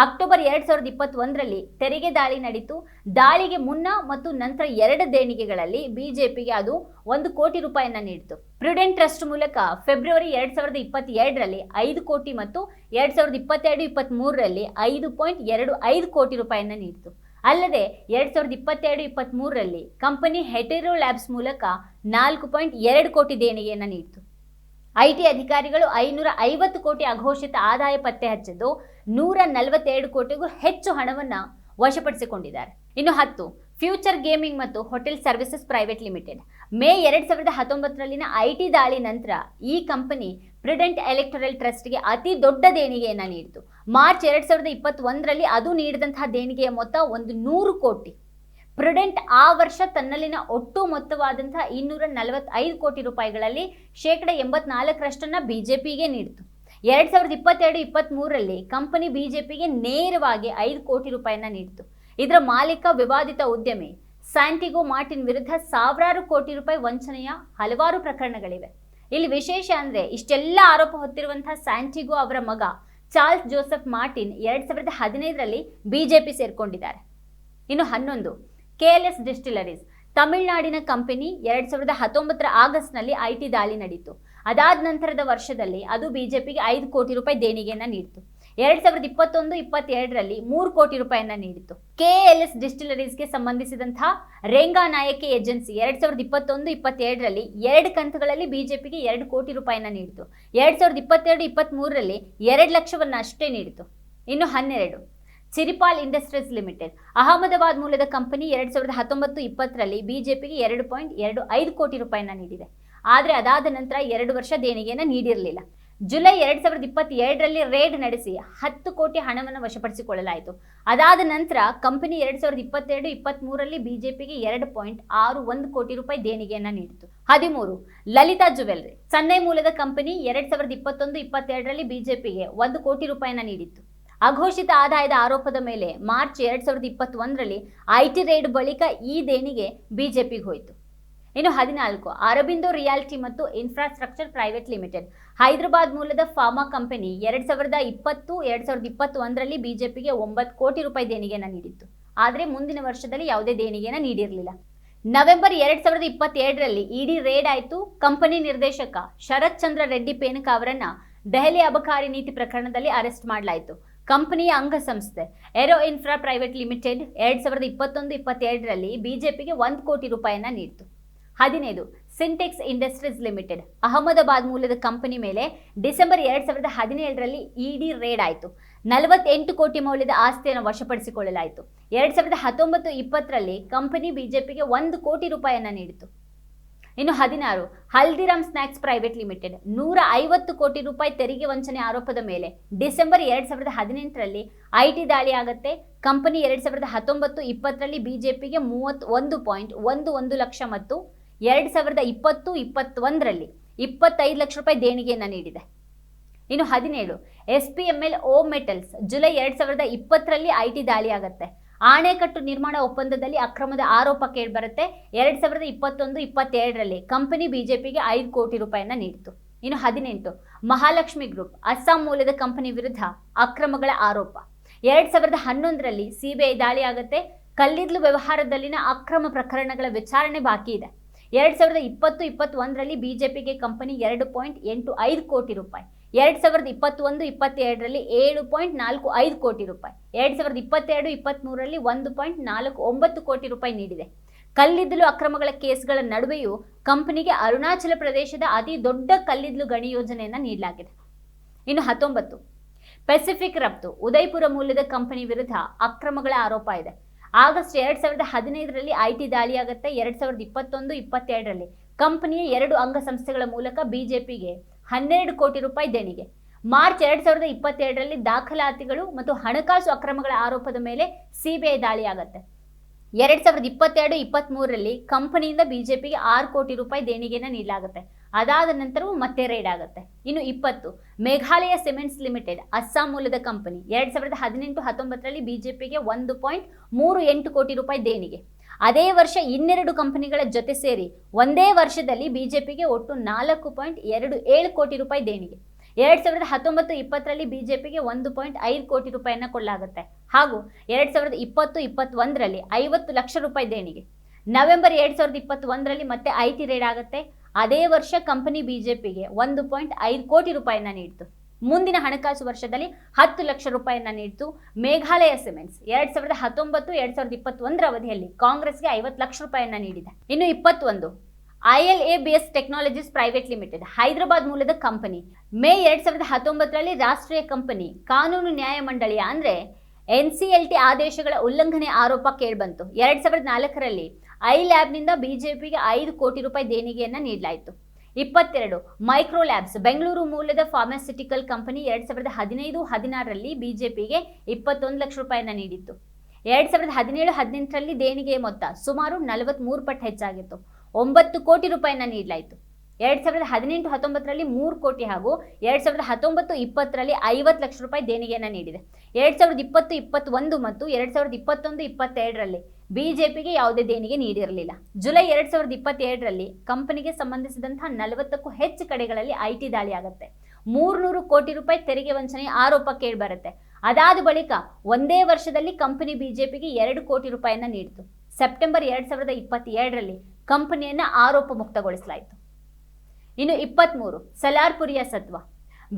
ಅಕ್ಟೋಬರ್ ಎರಡ್ ಸಾವಿರದ ಇಪ್ಪತ್ತೊಂದರಲ್ಲಿ ತೆರಿಗೆ ದಾಳಿ ನಡೀತು. ದಾಳಿಗೆ ಮುನ್ನ ಮತ್ತು ನಂತರ ಎರಡು ದೇಣಿಗೆಗಳಲ್ಲಿ ಬಿಜೆಪಿಗೆ ಅದು ಒಂದು ಕೋಟಿ ರೂಪಾಯಿಯನ್ನ ನೀಡಿತು. ಪ್ರುಡೆಂಟ್ ಟ್ರಸ್ಟ್ ಮೂಲಕ ಫೆಬ್ರವರಿ ಎರಡ್ ಸಾವಿರದ ಇಪ್ಪತ್ತೆರಡರಲ್ಲಿ ಐದು ಕೋಟಿ ಮತ್ತು ಎರಡ್ ಸಾವಿರದ ಇಪ್ಪತ್ತೆರಡು ಇಪ್ಪತ್ತ್ ಮೂರರಲ್ಲಿ ಐದು ಪಾಯಿಂಟ್ ಎರಡು ಐದು ಕೋಟಿ ರೂಪಾಯಿಯನ್ನ ನೀಡಿತು. ಅಲ್ಲದೆ ಎರಡ್ ಸಾವಿರದ ಇಪ್ಪತ್ತೆರಡು ಇಪ್ಪತ್ತ್ ಮೂರರಲ್ಲಿ ಕಂಪನಿ ಹೆಟೆರೋ ಲ್ಯಾಬ್ಸ್ ಮೂಲಕ ನಾಲ್ಕು ಪಾಯಿಂಟ್ ಎರಡು ಕೋಟಿ ದೇಣಿಗೆಯನ್ನು ನೀಡಿತು. ಐಟಿ ಅಧಿಕಾರಿಗಳು ಐನೂರ ಐವತ್ತು ಕೋಟಿ ಅಘೋಷಿತ ಆದಾಯ ಪತ್ತೆ ಹಚ್ಚಿದ್ದು ನೂರ ನಲವತ್ತೆರಡು ಕೋಟಿಗೂ ಹೆಚ್ಚು ಹಣವನ್ನು ವಶಪಡಿಸಿಕೊಂಡಿದ್ದಾರೆ. ಇನ್ನು ಹತ್ತು, ಫ್ಯೂಚರ್ ಗೇಮಿಂಗ್ ಮತ್ತು hotel services private limited. May ಎರಡು ಸಾವಿರದ ಹತ್ತೊಂಬತ್ತರಲ್ಲಿನ ಐಟಿ ದಾಳಿ ನಂತರ ಈ ಕಂಪನಿ ಪ್ರಿಡೆಂಟ್ ಎಲೆಕ್ಟೊರಲ್ ಟ್ರಸ್ಟ್ಗೆ ಅತಿ ದೊಡ್ಡ ದೇಣಿಗೆಯನ್ನು ನೀಡಿತು. ಮಾರ್ಚ್ ಎರಡು ಸಾವಿರದ ಇಪ್ಪತ್ತೊಂದರಲ್ಲಿ ಅದು ನೀಡಿದಂತಹ ದೇಣಿಗೆಯ ಮೊತ್ತ ಒಂದು ನೂರು ಕೋಟಿ. ಪ್ರುಡೆಂಟ್ ಆ ವರ್ಷ ತನ್ನಲ್ಲಿನ ಒಟ್ಟು ಮೊತ್ತವಾದಂತಹ ಇನ್ನೂರ ನಲವತ್ತೈದು ಕೋಟಿ ರೂಪಾಯಿಗಳಲ್ಲಿ ಶೇಕಡ ಎಂಬತ್ನಾಲ್ಕರಷ್ಟನ್ನ ಬಿಜೆಪಿಗೆ ನೀಡಿತು. ಎರಡ್ ಸಾವಿರದ ಇಪ್ಪತ್ತೆರಡು ಇಪ್ಪತ್ತ್ ಮೂರರಲ್ಲಿ ಕಂಪನಿ ಬಿಜೆಪಿಗೆ ನೇರವಾಗಿ ಐದು ಕೋಟಿ ರೂಪಾಯಿನ ನೀಡಿತು. ಇದರ ಮಾಲೀಕ ವಿವಾದಿತ ಉದ್ಯಮಿ ಸ್ಯಾಂಟಿಗೋ ಮಾರ್ಟಿನ್ ವಿರುದ್ಧ ಸಾವಿರಾರು ಕೋಟಿ ರೂಪಾಯಿ ವಂಚನೆಯ ಹಲವಾರು ಪ್ರಕರಣಗಳಿವೆ. ಇಲ್ಲಿ ವಿಶೇಷ ಅಂದ್ರೆ ಇಷ್ಟೆಲ್ಲ ಆರೋಪ ಹೊತ್ತಿರುವಂತಹ ಸ್ಯಾಂಟಿಗೋ ಅವರ ಮಗ ಚಾರ್ಲ್ಸ್ ಜೋಸೆಫ್ ಮಾರ್ಟಿನ್ ಎರಡ್ ಸಾವಿರದ ಹದಿನೈದರಲ್ಲಿ ಬಿಜೆಪಿ ಸೇರ್ಕೊಂಡಿದ್ದಾರೆ. ಇನ್ನು ಹನ್ನೊಂದು ಕೆಎಲ್ಎಸ್ ಡಿಸ್ಟಿಲರೀಸ್ ತಮಿಳುನಾಡಿನ ಕಂಪನಿ ಎರಡ್ ಸಾವಿರದ ಹತ್ತೊಂಬತ್ತರ ಆಗಸ್ಟ್ನಲ್ಲಿ ಐ ಟಿ ದಾಳಿ ನಡೀತು. ಅದಾದ ನಂತರದ ವರ್ಷದಲ್ಲಿ ಅದು ಬಿಜೆಪಿಗೆ ಐದು ಕೋಟಿ ರೂಪಾಯಿ ದೇಣಿಗೆಯನ್ನ ನೀಡಿತು. ಎರಡ್ ಸಾವಿರದ ಇಪ್ಪತ್ತೊಂದು, ಇಪ್ಪತ್ತೆರಡರಲ್ಲಿ ಮೂರು ಕೋಟಿ ರೂಪಾಯಿಯನ್ನ ನೀಡಿತು. ಕೆಎಲ್ಎಸ್ ಡಿಸ್ಟಿಲರೀಸ್ಗೆ ಸಂಬಂಧಿಸಿದಂತಹ ರೇಂಗಾ ನಾಯಕಿ ಏಜೆನ್ಸಿ ಎರಡ್ ಸಾವಿರದ ಇಪ್ಪತ್ತೊಂದು, ಇಪ್ಪತ್ತೆರಡರಲ್ಲಿ ಎರಡು ಕಂತುಗಳಲ್ಲಿ ಬಿಜೆಪಿಗೆ ಎರಡು ಕೋಟಿ ರೂಪಾಯಿಯನ್ನ ನೀಡಿತು. ಎರಡ್ ಸಾವಿರದ ಇಪ್ಪತ್ತೆರಡು ಇಪ್ಪತ್ತ್ ಮೂರರಲ್ಲಿ ಎರಡು ಲಕ್ಷವನ್ನ ಅಷ್ಟೇ ನೀಡಿತು. ಇನ್ನು ಹನ್ನೆರಡು. ಚಿರಿಪಾಲ್ ಇಂಡಸ್ಟ್ರೀಸ್ ಲಿಮಿಟೆಡ್. ಅಹಮದಾಬಾದ್ ಮೂಲದ ಕಂಪನಿ ಎರಡು ಸಾವಿರದ ಹತ್ತೊಂಬತ್ತು ಇಪ್ಪತ್ತರಲ್ಲಿ ಬಿಜೆಪಿಗೆ ಎರಡು ಪಾಯಿಂಟ್ ಎರಡು ಐದು ಕೋಟಿ ರೂಪಾಯಿನ ನೀಡಿದೆ. ಆದರೆ ಅದಾದ ನಂತರ ಎರಡು ವರ್ಷ ದೇಣಿಗೆಯನ್ನು ನೀಡಿರಲಿಲ್ಲ. ಜುಲೈ ಎರಡ್ ಸಾವಿರದ ಇಪ್ಪತ್ತೆರಡರಲ್ಲಿ ರೇಡ್ ನಡೆಸಿ ಹತ್ತು ಕೋಟಿ ಹಣವನ್ನು ವಶಪಡಿಸಿಕೊಳ್ಳಲಾಯಿತು. ಅದಾದ ನಂತರ ಕಂಪನಿ ಎರಡ್ ಸಾವಿರದ ಇಪ್ಪತ್ತೆರಡು ಇಪ್ಪತ್ತ್ ಮೂರರಲ್ಲಿ ಬಿಜೆಪಿಗೆ ಎರಡು ಪಾಯಿಂಟ್ ಆರು ಒಂದು ಕೋಟಿ ರೂಪಾಯಿ ದೇಣಿಗೆಯನ್ನು ನೀಡಿತು. ಹದಿಮೂರು, ಲಲಿತಾ ಜುವೆಲ್ಲರಿ ಚೆನ್ನೈ ಮೂಲದ ಕಂಪನಿ ಎರಡ್ ಸಾವಿರದ ಇಪ್ಪತ್ತೊಂದು ಇಪ್ಪತ್ತೆರಡರಲ್ಲಿ ಬಿಜೆಪಿಗೆ ಒಂದು ಕೋಟಿ ರೂಪಾಯಿನ ನೀಡಿತ್ತು. ಅಘೋಷಿತ ಆದಾಯದ ಆರೋಪದ ಮೇಲೆ ಮಾರ್ಚ್ ಎರಡ್ ಸಾವಿರದ ಇಪ್ಪತ್ತೊಂದರಲ್ಲಿ ಐಟಿ ರೇಡ್ ಬಳಿಕ ಈ ದೇಣಿಗೆ ಬಿಜೆಪಿಗೆ ಹೋಯಿತು. ಇನ್ನು ಹದಿನಾಲ್ಕು, ಅರಬಿಂದೋ ರಿಯಾಲಿಟಿ ಮತ್ತು ಇನ್ಫ್ರಾಸ್ಟ್ರಕ್ಚರ್ ಪ್ರೈವೇಟ್ ಲಿಮಿಟೆಡ್, ಹೈದರಾಬಾದ್ ಮೂಲದ ಫಾರ್ಮಾ ಕಂಪನಿ ಎರಡ್ ಸಾವಿರದ ಇಪ್ಪತ್ತು, ಎರಡ್ ಸಾವಿರದ ಇಪ್ಪತ್ತೊಂದರಲ್ಲಿ ಬಿಜೆಪಿಗೆ ಒಂಬತ್ತು ಕೋಟಿ ರೂಪಾಯಿ ದೇಣಿಗೆಯನ್ನು ನೀಡಿತ್ತು. ಆದರೆ ಮುಂದಿನ ವರ್ಷದಲ್ಲಿ ಯಾವುದೇ ದೇಣಿಗೆಯನ್ನು ನೀಡಿರಲಿಲ್ಲ. ನವೆಂಬರ್ ಎರಡ್ ಸಾವಿರದ ಇಪ್ಪತ್ತೆರಡರಲ್ಲಿ ಇಡಿ ರೇಡ್ ಆಯಿತು. ಕಂಪನಿ ನಿರ್ದೇಶಕ ಶರತ್ ಚಂದ್ರ ರೆಡ್ಡಿ ಪೇನಕ ಅವರನ್ನ ದೆಹಲಿ ಅಬಕಾರಿ ನೀತಿ ಪ್ರಕರಣದಲ್ಲಿ ಅರೆಸ್ಟ್ ಮಾಡಲಾಯಿತು. ಕಂಪನಿಯ ಅಂಗಸಂಸ್ಥೆ. ಏರೋ ಇನ್ಫ್ರಾ ಪ್ರೈವೇಟ್ ಲಿಮಿಟೆಡ್ ಎರಡು ಸಾವಿರದ ಇಪ್ಪತ್ತೊಂದು, ಇಪ್ಪತ್ತೆರಡರಲ್ಲಿ ಬಿಜೆಪಿಗೆ ಒಂದು ಕೋಟಿ ರೂಪಾಯಿಯನ್ನ ನೀಡಿತು. ಹದಿನೈದು ಸಿಂಟೆಕ್ಸ್ ಇಂಡಸ್ಟ್ರೀಸ್ ಲಿಮಿಟೆಡ್ ಅಹಮದಾಬಾದ್ ಮೂಲದ ಕಂಪನಿ ಮೇಲೆ ಡಿಸೆಂಬರ್ ಎರಡು ಸಾವಿರದ ಹದಿನೇಳರಲ್ಲಿ ಇಡಿ ರೇಡ್ ಆಯಿತು. ನಲವತ್ತೆಂಟು ಕೋಟಿ ಮೌಲ್ಯದ ಆಸ್ತಿಯನ್ನು ವಶಪಡಿಸಿಕೊಳ್ಳಲಾಯಿತು. ಎರಡು ಸಾವಿರದ ಹತ್ತೊಂಬತ್ತು, ಇಪ್ಪತ್ತರಲ್ಲಿ ಕಂಪನಿ ಬಿಜೆಪಿಗೆ ಒಂದು ಕೋಟಿ ರೂಪಾಯಿಯನ್ನು ನೀಡಿತು. ಇನ್ನು ಹದಿನಾರು ಹಲ್ದಿರಾಮ್ ಸ್ನ್ಯಾಕ್ಸ್ ಪ್ರೈವೇಟ್ ಲಿಮಿಟೆಡ್. ನೂರ ಐವತ್ತು ಕೋಟಿ ರೂಪಾಯಿ ತೆರಿಗೆ ವಂಚನೆ ಆರೋಪದ ಮೇಲೆ ಡಿಸೆಂಬರ್ ಎರಡ್ ಸಾವಿರದ ಹದಿನೆಂಟರಲ್ಲಿ ಐಟಿ ದಾಳಿ ಆಗತ್ತೆ. ಕಂಪನಿ ಎರಡ್ ಸಾವಿರದ ಹತ್ತೊಂಬತ್ತು ಇಪ್ಪತ್ತರಲ್ಲಿ ಬಿಜೆಪಿಗೆ ಮೂವತ್ತ್ ಒಂದು ಪಾಯಿಂಟ್ ಒಂದು ಒಂದು ಲಕ್ಷ ಮತ್ತು ಎರಡ್ ಸಾವಿರದ ಇಪ್ಪತ್ತು ಇಪ್ಪತ್ತೊಂದರಲ್ಲಿ ಇಪ್ಪತ್ತೈದು ಲಕ್ಷ ರೂಪಾಯಿ ದೇಣಿಗೆಯನ್ನು ನೀಡಿದೆ. ಇನ್ನು ಹದಿನೇಳು S P M L O metals. July ಎರಡ್ ಸಾವಿರದ ಇಪ್ಪತ್ತರಲ್ಲಿ ಐಟಿ ದಾಳಿ ಆಗತ್ತೆ. ಆಣೆಕಟ್ಟು ನಿರ್ಮಾಣ ಒಪ್ಪಂದದಲ್ಲಿ ಅಕ್ರಮದ ಆರೋಪ ಕೇಳಿಬರುತ್ತೆ. ಎರಡ್ ಸಾವಿರದ ಇಪ್ಪತ್ತೊಂದು, ಇಪ್ಪತ್ತೆರಡರಲ್ಲಿ ಕಂಪನಿ ಬಿಜೆಪಿಗೆ ಐದು ಕೋಟಿ ರೂಪಾಯಿಯನ್ನ ನೀಡಿತು ಇನ್ನು ಹದಿನೆಂಟು, ಮಹಾಲಕ್ಷ್ಮಿ ಗ್ರೂಪ್, ಅಸ್ಸಾಂ ಮೂಲದ ಕಂಪನಿ ವಿರುದ್ಧ ಅಕ್ರಮಗಳ ಆರೋಪ. ಎರಡ್ ಸಾವಿರದ ಹನ್ನೊಂದರಲ್ಲಿ ಸಿಬಿಐ ದಾಳಿ ಆಗುತ್ತೆ ಕಲ್ಲಿದ್ದಲು ವ್ಯವಹಾರದಲ್ಲಿನ ಅಕ್ರಮ ಪ್ರಕರಣಗಳ ವಿಚಾರಣೆ ಬಾಕಿ ಇದೆ. ಎರಡ್ ಸಾವಿರದ ಇಪ್ಪತ್ತು, ಇಪ್ಪತ್ತೊಂದರಲ್ಲಿ ಬಿಜೆಪಿಗೆ ಕಂಪನಿ ಎರಡು ಪಾಯಿಂಟ್ ಎಂಟು ಐದು ಕೋಟಿ ರೂಪಾಯಿ. ಎರಡ್ ಸಾವಿರದ ಇಪ್ಪತ್ತೊಂದು, ಇಪ್ಪತ್ತೆರಡರಲ್ಲಿ ಏಳು ಪಾಯಿಂಟ್ ನಾಲ್ಕು ಐದು ಕೋಟಿ ರೂಪಾಯಿ. ಎರಡು ಸಾವಿರದ ಇಪ್ಪತ್ತೆರಡು, ಇಪ್ಪತ್ತ್ಮೂರರಲ್ಲಿ ಒಂದು ಪಾಯಿಂಟ್ ನಾಲ್ಕು ಒಂಬತ್ತು ಕೋಟಿ ರೂಪಾಯಿ ನೀಡಿದೆ. ಕಲ್ಲಿದ್ದಲು ಅಕ್ರಮಗಳ ಕೇಸ್ಗಳ ನಡುವೆಯೂ ಕಂಪನಿಗೆ ಅರುಣಾಚಲ ಪ್ರದೇಶದ ಅತಿ ದೊಡ್ಡ ಕಲ್ಲಿದ್ದಲು ಗಣಿ ಯೋಜನೆಯನ್ನು ನೀಡಲಾಗಿದೆ. ಇನ್ನು ಹತ್ತೊಂಬತ್ತು. ಪೆಸಿಫಿಕ್ ರಫ್ತು. ಉದಯಪುರ ಮೂಲದ ಕಂಪನಿ ವಿರುದ್ಧ ಅಕ್ರಮಗಳ ಆರೋಪ ಇದೆ. ಆಗಸ್ಟ್ ಎರಡು ಸಾವಿರದ ಹದಿನೈದರಲ್ಲಿ ಐಟಿ ದಾಳಿಯಾಗುತ್ತೆ. ಎರಡು ಸಾವಿರದ ಇಪ್ಪತ್ತೊಂದು, ಇಪ್ಪತ್ತೆರಡರಲ್ಲಿ ಕಂಪನಿಯ ಎರಡು ಅಂಗಸಂಸ್ಥೆಗಳ ಮೂಲಕ ಬಿಜೆಪಿಗೆ ಹನ್ನೆರಡು ಕೋಟಿ ರೂಪಾಯಿ ದೇಣಿಗೆ. ಮಾರ್ಚ್ ಎರಡ್ ಸಾವಿರದ ಇಪ್ಪತ್ತೆರಡರಲ್ಲಿ ದಾಖಲಾತಿಗಳು ಮತ್ತು ಹಣಕಾಸು ಅಕ್ರಮಗಳ ಆರೋಪದ ಮೇಲೆ ಸಿಬಿಐ ದಾಳಿಯಾಗತ್ತೆ. ಎರಡ್ ಸಾವಿರದ ಇಪ್ಪತ್ತೆರಡು ಇಪ್ಪತ್ತ್ ಮೂರರಲ್ಲಿ ಕಂಪನಿಯಿಂದ ಬಿಜೆಪಿಗೆ ಆರು ಕೋಟಿ ರೂಪಾಯಿ ದೇಣಿಗೆಯನ್ನು ನೀಡಲಾಗುತ್ತೆ. ಅದಾದ ನಂತರವೂ ಮತ್ತೆ ರೈಡ್ ಆಗುತ್ತೆ. ಇನ್ನು ಇಪ್ಪತ್ತು, ಮೇಘಾಲಯ ಸಿಮೆಂಟ್ಸ್ ಲಿಮಿಟೆಡ್, ಅಸ್ಸಾಂ ಮೂಲದ ಕಂಪನಿ. ಎರಡ್ ಸಾವಿರದ ಹದಿನೆಂಟು, ಹತ್ತೊಂಬತ್ತರಲ್ಲಿ ಬಿಜೆಪಿಗೆ ಒಂದು ಪಾಯಿಂಟ್ ಮೂರು ಎಂಟು ಕೋಟಿ ರೂಪಾಯಿ ದೇಣಿಗೆ. ಅದೇ ವರ್ಷ ಇನ್ನೆರಡು ಕಂಪನಿಗಳ ಜೊತೆ ಸೇರಿ ಒಂದೇ ವರ್ಷದಲ್ಲಿ ಬಿಜೆಪಿಗೆ ಒಟ್ಟು ನಾಲ್ಕು ಪಾಯಿಂಟ್ ಎರಡು ಏಳು ಕೋಟಿ ರೂಪಾಯಿ ದೇಣಿಗೆ. ಎರಡ್ ಸಾವಿರದ ಹತ್ತೊಂಬತ್ತು ಇಪ್ಪತ್ತರಲ್ಲಿ ಬಿಜೆಪಿಗೆ ಒಂದು ಪಾಯಿಂಟ್ ಐದು ಕೋಟಿ ರೂಪಾಯಿಯನ್ನ ಕೊಡಲಾಗುತ್ತೆ. ಹಾಗೂ ಎರಡ್ ಸಾವಿರದ ಇಪ್ಪತ್ತು ಇಪ್ಪತ್ತೊಂದರಲ್ಲಿ ಐವತ್ತು ಲಕ್ಷ ರೂಪಾಯಿ ದೇಣಿಗೆ. ನವೆಂಬರ್ ಎರಡ್ ಸಾವಿರದ ಇಪ್ಪತ್ತೊಂದರಲ್ಲಿ ಮತ್ತೆ ಐ ರೇಡ್ ಆಗುತ್ತೆ. ಅದೇ ವರ್ಷ ಕಂಪನಿ ಬಿಜೆಪಿಗೆ ಒಂದು ಪಾಯಿಂಟ್ ಐದು ಕೋಟಿ ರೂಪಾಯಿಯನ್ನ ನೀಡಿತು. ಮುಂದಿನ ಹಣಕಾಸು ವರ್ಷದಲ್ಲಿ ಹತ್ತು ಲಕ್ಷ ರೂಪಾಯಿಯನ್ನ ನೀಡಿತು ಮೇಘಾಲಯ ಸಿಮೆಂಟ್ಸ್. ಎರಡ್ ಸಾವಿರದ ಹತ್ತೊಂಬತ್ತು, ಎರಡ್ ಸಾವಿರದ ಇಪ್ಪತ್ತೊಂದರ ಅವಧಿಯಲ್ಲಿ ಕಾಂಗ್ರೆಸ್ಗೆ ಐವತ್ತು ಲಕ್ಷ ರೂಪಾಯಿಯನ್ನ ನೀಡಿದೆ. ಇನ್ನು ಇಪ್ಪತ್ತೊಂದು ILA BS technologies private limited, Hyderabad ಮೂಲದ ಕಂಪನಿ. ಮೇ ಎರಡ್ ಸಾವಿರದ ಹತ್ತೊಂಬತ್ತರಲ್ಲಿ ರಾಷ್ಟ್ರೀಯ ಕಂಪನಿ, ಕಾನೂನು ನ್ಯಾಯ ನ್ಯಾಯಮಂಡಳಿಯ ಅಂದ್ರೆ ಎನ್ ಸಿ ಎಲ್ ಟಿ ಆದೇಶಗಳ ಉಲ್ಲಂಘನೆ ಆರೋಪ ಕೇಳಿಬಂತು. ಎರಡ್ ಸಾವಿರದ ನಾಲ್ಕರಲ್ಲಿ ಐ ಲ್ಯಾಬ್ನಿಂದ ಬಿಜೆಪಿಗೆ ಐದು ಕೋಟಿ ರೂಪಾಯಿ ದೇಣಿಗೆಯನ್ನ ನೀಡಲಾಯಿತು. ಇಪ್ಪತ್ತೆರಡು. ಮೈಕ್ರೋ ಲ್ಯಾಬ್ಸ್ ಬೆಂಗಳೂರು ಮೂಲದ ಫಾರ್ಮಾಸ್ಯುಟಿಕಲ್ ಕಂಪನಿ ಎರಡ್ ಸಾವಿರದ ಹದಿನೈದು, ಹದಿನಾರರಲ್ಲಿ ಬಿಜೆಪಿಗೆ ಇಪ್ಪತ್ತೊಂದು ಲಕ್ಷ ರೂಪಾಯಿಯನ್ನು ನೀಡಿತ್ತು. ಎರಡ್ ಸಾವಿರದ ಹದಿನೇಳು, ಹದಿನೆಂಟರಲ್ಲಿ ದೇಣಿಗೆ ಮೊತ್ತ ಸುಮಾರು ನಲವತ್ಮೂರು ಪಟ್ಟು ಹೆಚ್ಚಾಗಿತ್ತು. ಒಂಬತ್ತು ಕೋಟಿ ರೂಪಾಯಿಯನ್ನು ನೀಡಲಾಯಿತು. ಎರಡ್ ಸಾವಿರದ ಹದಿನೆಂಟು, ಹತ್ತೊಂಬತ್ತರಲ್ಲಿ ಮೂರು ಕೋಟಿ ಹಾಗೂ ಎರಡ್ ಸಾವಿರದ ಹತ್ತೊಂಬತ್ತು, ಇಪ್ಪತ್ತರಲ್ಲಿ ಐವತ್ತು ಲಕ್ಷ ರೂಪಾಯಿ ದೇಣಿಗೆಯನ್ನು ನೀಡಿದೆ. ಎರಡ್ ಸಾವಿರದ ಇಪ್ಪತ್ತು, ಇಪ್ಪತ್ತೊಂದು ಮತ್ತು ಎರಡ್ ಸಾವಿರದ ಇಪ್ಪತ್ತೊಂದು, ಇಪ್ಪತ್ತೆರಡರಲ್ಲಿ ಬಿಜೆಪಿಗೆ ಯಾವುದೇ ದೇಣಿಗೆ ನೀಡಿರಲಿಲ್ಲ. ಜುಲೈ ಎರಡ್ ಸಾವಿರದ ಇಪ್ಪತ್ತೆರಡರಲ್ಲಿ ಕಂಪನಿಗೆ ಸಂಬಂಧಿಸಿದಂತಹ ನಲವತ್ತಕ್ಕೂ ಹೆಚ್ಚು ಕಡೆಗಳಲ್ಲಿ ಐಟಿ ದಾಳಿ ಆಗುತ್ತೆ. ಮೂರ್ನೂರು ಕೋಟಿ ರೂಪಾಯಿ ತೆರಿಗೆ ವಂಚನೆ ಆರೋಪ ಕೇಳಿಬರುತ್ತೆ. ಅದಾದ ಬಳಿಕ ಒಂದೇ ವರ್ಷದಲ್ಲಿ ಕಂಪನಿ ಬಿಜೆಪಿಗೆ ಎರಡು ಕೋಟಿ ರೂಪಾಯಿಯನ್ನ ನೀಡಿತು. ಸೆಪ್ಟೆಂಬರ್ ಎರಡ್ ಸಾವಿರದ ಇಪ್ಪತ್ತೆರಡರಲ್ಲಿ ಕಂಪನಿಯನ್ನ ಆರೋಪ ಮುಕ್ತಗೊಳಿಸಲಾಯಿತು. ಇನ್ನು ಇಪ್ಪತ್ತ್ಮೂರು ಸಲಾರ್ಪುರಿಯ ಸತ್ವ.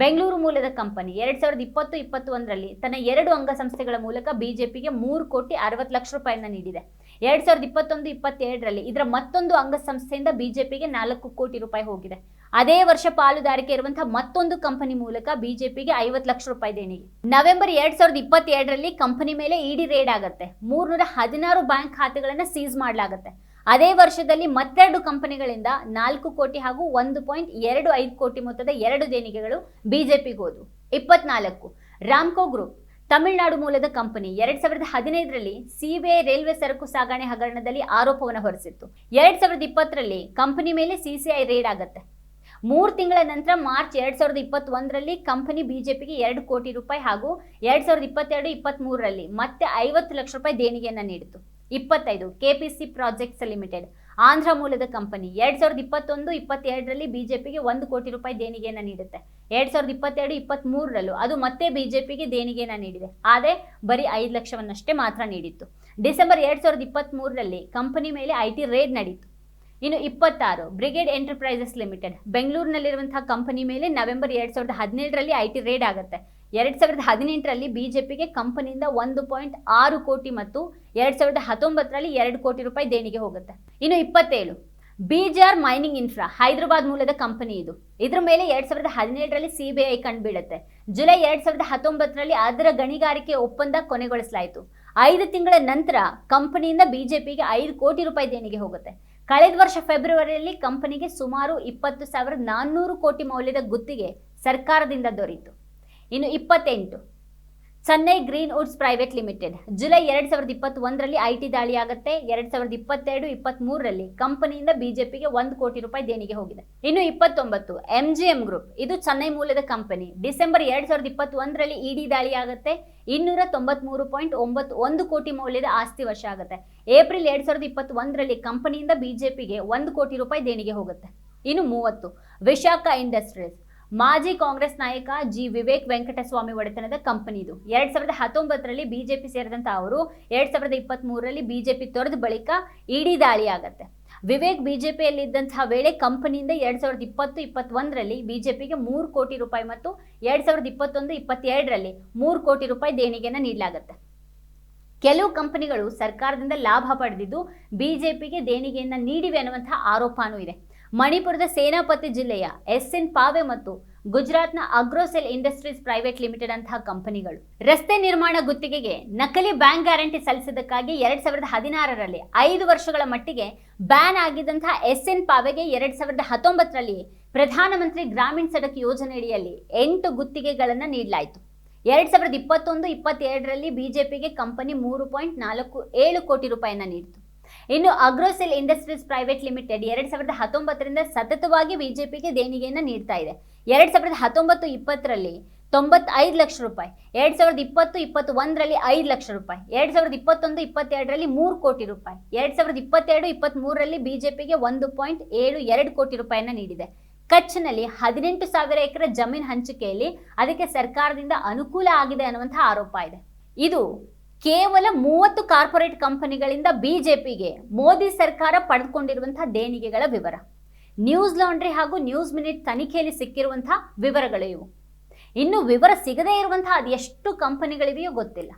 ಬೆಂಗಳೂರು ಮೂಲದ ಕಂಪನಿ ಎರಡ್ ಸಾವಿರದ ಇಪ್ಪತ್ತು, ಇಪ್ಪತ್ತೊಂದರಲ್ಲಿ ತನ್ನ ಎರಡು ಅಂಗಸಂಸ್ಥೆಗಳ ಮೂಲಕ ಬಿಜೆಪಿಗೆ ಮೂರು ಕೋಟಿ ಅರವತ್ತು ಲಕ್ಷ ರೂಪಾಯಿನ ನೀಡಿದೆ. ಎರಡ್ ಸಾವಿರದ ಇಪ್ಪತ್ತೊಂದು ಇಪ್ಪತ್ತೆರಡರಲ್ಲಿ ಇದರ ಮತ್ತೊಂದು ಅಂಗಸಂಸ್ಥೆಯಿಂದ ಬಿಜೆಪಿಗೆ ನಾಲ್ಕು ಕೋಟಿ ರೂಪಾಯಿ ಹೋಗಿದೆ. ಅದೇ ವರ್ಷ ಪಾಲುದಾರಿಕೆ ಇರುವಂತಹ ಮತ್ತೊಂದು ಕಂಪನಿ ಮೂಲಕ ಬಿಜೆಪಿಗೆ ಐವತ್ತು ಲಕ್ಷ ರೂಪಾಯಿ ದೇಣಿಗೆ. ನವೆಂಬರ್ ಎರಡ್ ಸಾವಿರದ ಇಪ್ಪತ್ತೆರಡರಲ್ಲಿ ಕಂಪನಿ ಮೇಲೆ ಇಡಿ ರೇಡ್ ಆಗುತ್ತೆ. ಮೂರ್ನೂರ ಹದಿನಾರು ಬ್ಯಾಂಕ್ ಖಾತೆಗಳನ್ನು ಸೀಸ್ ಮಾಡಲಾಗುತ್ತೆ. ಅದೇ ವರ್ಷದಲ್ಲಿ ಮತ್ತೆರಡು ಕಂಪನಿಗಳಿಂದ ನಾಲ್ಕು ಕೋಟಿ ಹಾಗೂ ಒಂದು ಪಾಯಿಂಟ್ ಎರಡು ಐದು ಕೋಟಿ ಮೊತ್ತದ ಎರಡು ದೇಣಿಗೆಗಳು ಬಿಜೆಪಿಗೆ ಹೋದವು. ಇಪ್ಪತ್ನಾಲ್ಕು. ರಾಮ್ಕೋ ಗ್ರೂಪ್, ತಮಿಳುನಾಡು ಮೂಲದ ಕಂಪನಿ. ಎರಡ್ ಸಾವಿರದ ಹದಿನೈದರಲ್ಲಿ ಸಿಬಿಐ ರೈಲ್ವೆ ಸರಕು ಸಾಗಣೆ ಹಗರಣದಲ್ಲಿ ಆರೋಪವನ್ನು ಹೊರಿಸಿತ್ತು. ಎರಡ್ ಸಾವಿರದ ಇಪ್ಪತ್ತರಲ್ಲಿ ಕಂಪನಿ ಮೇಲೆ ಸಿಸಿಐ ರೇಡ್ ಆಗುತ್ತೆ. ಮೂರು ತಿಂಗಳ ನಂತರ ಮಾರ್ಚ್ ಎರಡ್ ಸಾವಿರದ ಇಪ್ಪತ್ತೊಂದರಲ್ಲಿ ಕಂಪನಿ ಬಿಜೆಪಿಗೆ ಎರಡು ಕೋಟಿ ರೂಪಾಯಿ ಹಾಗೂ ಎರಡ್ ಸಾವಿರದ ಇಪ್ಪತ್ತೆರಡು ಇಪ್ಪತ್ತ್ ಮೂರರಲ್ಲಿ ಮತ್ತೆ ಐವತ್ತು ಲಕ್ಷ ರೂಪಾಯಿ ದೇಣಿಗೆಯನ್ನು ನೀಡಿತು ಇಪ್ಪತ್ತೈದು ಕೆಪಿಸಿ ಪ್ರಾಜೆಕ್ಟ್ಸ್ ಲಿಮಿಟೆಡ್ ಆಂಧ್ರ ಮೂಲದ ಕಂಪನಿ ಎರಡ್ ಸಾವಿರದ ಇಪ್ಪತ್ತೊಂದು, ಇಪ್ಪತ್ತೆರಡರಲ್ಲಿ ಬಿಜೆಪಿಗೆ ಒಂದು ಕೋಟಿ ರೂಪಾಯಿ ದೇಣಿಗೆಯನ್ನು ನೀಡುತ್ತೆ. ಎರಡ್ ಸಾವಿರದ ಇಪ್ಪತ್ತೆರಡು ಇಪ್ಪತ್ತ್ ಮೂರರಲ್ಲೂ ಅದು ಮತ್ತೆ ಬಿಜೆಪಿಗೆ ದೇಣಿಗೆಯನ್ನು ನೀಡಿದೆ. ಆದರೆ ಬರೀ ಐದು ಲಕ್ಷವನ್ನಷ್ಟೇ ಮಾತ್ರ ನೀಡಿತ್ತು. ಡಿಸೆಂಬರ್ ಎರಡ್ ಸಾವಿರದ ಇಪ್ಪತ್ತ್ ಮೂರರಲ್ಲಿ ಕಂಪನಿ ಮೇಲೆ ಐ ಟಿ ರೇಡ್ ನಡೀತು. ಇನ್ನು ಇಪ್ಪತ್ತಾರು, ಬ್ರಿಗೇಡ್ ಎಂಟರ್ಪ್ರೈಸಸ್ ಲಿಮಿಟೆಡ್ ಬೆಂಗಳೂರಿನಲ್ಲಿರುವಂತಹ ಕಂಪನಿ ಮೇಲೆ ನವೆಂಬರ್ ಎರಡ್ ಸಾವಿರದ ಹದಿನೇಳರಲ್ಲಿ ಐ ಟಿ ರೇಡ್ ಆಗುತ್ತೆ. ಎರಡ್ ಸಾವಿರದ ಹದಿನೆಂಟರಲ್ಲಿ ಬಿಜೆಪಿಗೆ ಕಂಪನಿಯಿಂದ ಒಂದು ಪಾಯಿಂಟ್ ಆರು ಕೋಟಿ ಮತ್ತು ಎರಡ್ ಸಾವಿರದ ಹತ್ತೊಂಬತ್ತರಲ್ಲಿ ಎರಡು ಕೋಟಿ ರೂಪಾಯಿ ದೇಣಿಗೆ ಹೋಗುತ್ತೆ. ಇನ್ನು ಇಪ್ಪತ್ತೇಳು, ಬಿಜಾರ್ ಮೈನಿಂಗ್ ಇನ್ಫ್ರಾ, ಹೈದರಾಬಾದ್ ಮೂಲದ ಕಂಪನಿ ಇದು. ಇದ್ರ ಮೇಲೆ ಎರಡ್ ಸಾವಿರದ ಹದಿನೇಳರಲ್ಲಿ ಸಿಬಿಐ ಕಂಡುಬೀಳುತ್ತೆ ಜುಲೈ ಎರಡ್ ಸಾವಿರದ ಹತ್ತೊಂಬತ್ತರಲ್ಲಿ ಅದರ ಗಣಿಗಾರಿಕೆ ಒಪ್ಪಂದ ಕೊನೆಗೊಳಿಸಲಾಯಿತು. ಐದು ತಿಂಗಳ ನಂತರ ಕಂಪನಿಯಿಂದ ಬಿಜೆಪಿಗೆ ಐದು ಕೋಟಿ ರೂಪಾಯಿ ದೇಣಿಗೆ ಹೋಗುತ್ತೆ. ಕಳೆದ ವರ್ಷ ಫೆಬ್ರವರಿಯಲ್ಲಿ ಕಂಪನಿಗೆ ಸುಮಾರು ಇಪ್ಪತ್ತು ಸಾವಿರದ ನಾನ್ನೂರು ಕೋಟಿ ಮೌಲ್ಯದ ಗುತ್ತಿಗೆ ಸರ್ಕಾರದಿಂದ ದೊರೆಯಿತು ಇನ್ನು ಇಪ್ಪತ್ತೆಂಟು. Chennai Green Woods private limited. July ಎರಡು ಸಾವಿರದ ಇಪ್ಪತ್ತೊಂದರಲ್ಲಿ ಐ ಟಿ ದಾಳಿ ಆಗುತ್ತೆ. ಎರಡು ಸಾವಿರದ ಇಪ್ಪತ್ತೆರಡು ಕಂಪನಿಯಿಂದ ಮೂರರಲ್ಲಿ ಕಂಪನಿಯಿಂದ ಬಿಜೆಪಿಗೆ ಒಂದು ಕೋಟಿ ರೂಪಾಯಿ ದೇಣಿಗೆ ಹೋಗಿದೆ. ಇನ್ನು ಇಪ್ಪತ್ತೊಂಬತ್ತು ಎಂ ಜಿ ಎಂ ಗ್ರೂಪ್ ಇದು ಚೆನ್ನೈ ಮೂಲದ ಕಂಪನಿ. ಡಿಸೆಂಬರ್ ಎರಡು ಸಾವಿರದ ಇಪ್ಪತ್ತೊಂದರಲ್ಲಿ ಇಡಿ ದಾಳಿ ಆಗುತ್ತೆ. ಇನ್ನೂರ ತೊಂಬತ್ಮೂರು ಪಾಯಿಂಟ್ ಒಂಬತ್ತು ಒಂದು ಕೋಟಿ ಮೌಲ್ಯದ ಆಸ್ತಿ ವಶ ಆಗುತ್ತೆ. ಏಪ್ರಿಲ್ ಎರಡು ಸಾವಿರದ ಇಪ್ಪತ್ತೊಂದರಲ್ಲಿ ಕಂಪನಿಯಿಂದ ಬಿಜೆಪಿಗೆ ಒಂದು ಕೋಟಿ ರೂಪಾಯಿ ದೇಣಿಗೆ ಹೋಗುತ್ತೆ. ಇನ್ನು ಮೂವತ್ತು, ವಿಶಾಖ ಇಂಡಸ್ಟ್ರೀಸ್. ಮಾಜಿ ಕಾಂಗ್ರೆಸ್ ನಾಯಕ ಜಿ ವಿವೇಕ್ ವೆಂಕಟಸ್ವಾಮಿ ಒಡೆತನದ ಕಂಪನಿ ಇದು. ಎರಡ್ ಸಾವಿರದ ಹತ್ತೊಂಬತ್ತರಲ್ಲಿ ಬಿಜೆಪಿ ಸೇರಿದಂತ ಅವರು, ಎರಡ್ ಸಾವಿರದ ಇಪ್ಪತ್ತ್ ಮೂರರಲ್ಲಿ ಬಿಜೆಪಿ ತೊರೆದ ಬಳಿಕ ಇಡೀ ದಾಳಿ ಆಗತ್ತೆ ವಿವೇಕ್ ಬಿಜೆಪಿಯಲ್ಲಿದ್ದಂತಹ ವೇಳೆ ಕಂಪನಿಯಿಂದ ಎರಡ್ ಸಾವಿರದ ಇಪ್ಪತ್ತು, ಇಪ್ಪತ್ತೊಂದರಲ್ಲಿ ಬಿಜೆಪಿಗೆ ಮೂರು ಕೋಟಿ ರೂಪಾಯಿ ಮತ್ತು ಎರಡ್ ಸಾವಿರದ ಇಪ್ಪತ್ತೊಂದು, ಇಪ್ಪತ್ತೆರಡರಲ್ಲಿ ಮೂರು ಕೋಟಿ ರೂಪಾಯಿ ದೇಣಿಗೆಯನ್ನು ನೀಡಲಾಗುತ್ತೆ. ಕೆಲವು ಕಂಪನಿಗಳು ಸರ್ಕಾರದಿಂದ ಲಾಭ ಪಡೆದಿದ್ದು ಬಿಜೆಪಿಗೆ ದೇಣಿಗೆಯನ್ನು ನೀಡಿವೆ ಅನ್ನುವಂತಹ ಆರೋಪನೂ ಇದೆ. ಮಣಿಪುರದ ಸೇನಾಪತಿ ಜಿಲ್ಲೆಯ ಎಸ್ ಎನ್ ಪಾವೆ ಮತ್ತು ಗುಜರಾತ್ನ ಅಗ್ರೋಸೆಲ್ ಇಂಡಸ್ಟ್ರೀಸ್ ಪ್ರೈವೇಟ್ ಲಿಮಿಟೆಡ್ ಅಂತಹ ಕಂಪನಿಗಳು ರಸ್ತೆ ನಿರ್ಮಾಣ ಗುತ್ತಿಗೆಗೆ ನಕಲಿ ಬ್ಯಾಂಕ್ ಗ್ಯಾರಂಟಿ ಸಲ್ಲಿಸಿದ್ದಕ್ಕಾಗಿ ಎರಡ್ ಸಾವಿರದ ಹದಿನಾರರಲ್ಲಿ ಐದು ವರ್ಷಗಳ ಮಟ್ಟಿಗೆ ಬ್ಯಾನ್ ಆಗಿದ್ದಂತಹ ಎಸ್ ಎನ್ ಪಾವೆಗೆ ಎರಡ್ ಸಾವಿರದ ಹತ್ತೊಂಬತ್ತರಲ್ಲಿ ಪ್ರಧಾನಮಂತ್ರಿ ಗ್ರಾಮೀಣ ಸಡಕ್ ಯೋಜನೆಯಡಿಯಲ್ಲಿ ಎಂಟು ಗುತ್ತಿಗೆಗಳನ್ನು ನೀಡಲಾಯಿತು. ಎರಡ್ ಸಾವಿರದ ಇಪ್ಪತ್ತೊಂದು, ಇಪ್ಪತ್ತೆರಡರಲ್ಲಿ ಬಿಜೆಪಿಗೆ ಕಂಪನಿ ಮೂರು ಪಾಯಿಂಟ್ ನಾಲ್ಕು ಏಳು ಕೋಟಿ ರೂಪಾಯಿಯನ್ನು ನೀಡಿತು. ಇನ್ನು ಅಗ್ರೋಸೆಲ್ ಇಂಡಸ್ಟ್ರೀಸ್ ಪ್ರೈವೇಟ್ ಲಿಮಿಟೆಡ್ ಎರಡ್ ಸಾವಿರದ ಹತ್ತೊಂಬತ್ತರಿಂದ ಸತತವಾಗಿ ಬಿಜೆಪಿಗೆ ದೇಣಿಗೆಯನ್ನು ನೀಡ್ತಾ ಇದೆ. ಎರಡ್ ಸಾವಿರದ ಹತ್ತೊಂಬತ್ತು ಇಪ್ಪತ್ತರಲ್ಲಿ ತೊಂಬತ್ತೈದು ಲಕ್ಷ ರೂಪಾಯಿ, ಎರಡ್ ಸಾವಿರದ ಇಪ್ಪತ್ತು ಇಪ್ಪತ್ತು ಒಂದರಲ್ಲಿ ಐದು ಲಕ್ಷ ರೂಪಾಯಿ, ಎರಡ್ ಸಾವಿರದ ಇಪ್ಪತ್ತೊಂದು ಇಪ್ಪತ್ತೆರಡರಲ್ಲಿ ಮೂರು ಕೋಟಿ ರೂಪಾಯಿ, ಎರಡ್ ಸಾವಿರದ ಇಪ್ಪತ್ತೆರಡು ಇಪ್ಪತ್ತ್ ಮೂರರಲ್ಲಿ ಬಿಜೆಪಿಗೆ ಒಂದು ಪಾಯಿಂಟ್ ಏಳು ಎರಡು ಕೋಟಿ ರೂಪಾಯಿನ ನೀಡಿದೆ. ಕಚ್ನಲ್ಲಿ ಹದಿನೆಂಟು ಸಾವಿರ ಎಕರೆ ಜಮೀನು ಹಂಚಿಕೆಯಲ್ಲಿ ಅದಕ್ಕೆ ಸರ್ಕಾರದಿಂದ ಅನುಕೂಲ ಆಗಿದೆ ಅನ್ನುವಂತಹ ಆರೋಪ ಇದೆ. ಇದು ಕೇವಲ ಮೂವತ್ತು ಕಾರ್ಪೊರೇಟ್ ಕಂಪನಿಗಳಿಂದ ಬಿಜೆಪಿಗೆ ಮೋದಿ ಸರ್ಕಾರ ಪಡೆದುಕೊಂಡಿರುವಂತಹ ದೇಣಿಗೆಗಳ ವಿವರ. ನ್ಯೂಸ್ ಲಾಂಡ್ರಿ ಹಾಗೂ ನ್ಯೂಸ್ ಮಿನಿಟ್ ತನಿಖೆಯಲ್ಲಿ ಸಿಕ್ಕಿರುವಂತಹ ವಿವರಗಳು ಇವು. ಇನ್ನು ವಿವರ ಸಿಗದೇ ಇರುವಂತಹ ಅದೆಷ್ಟು ಕಂಪನಿಗಳಿವೆಯೋ ಗೊತ್ತಿಲ್ಲ.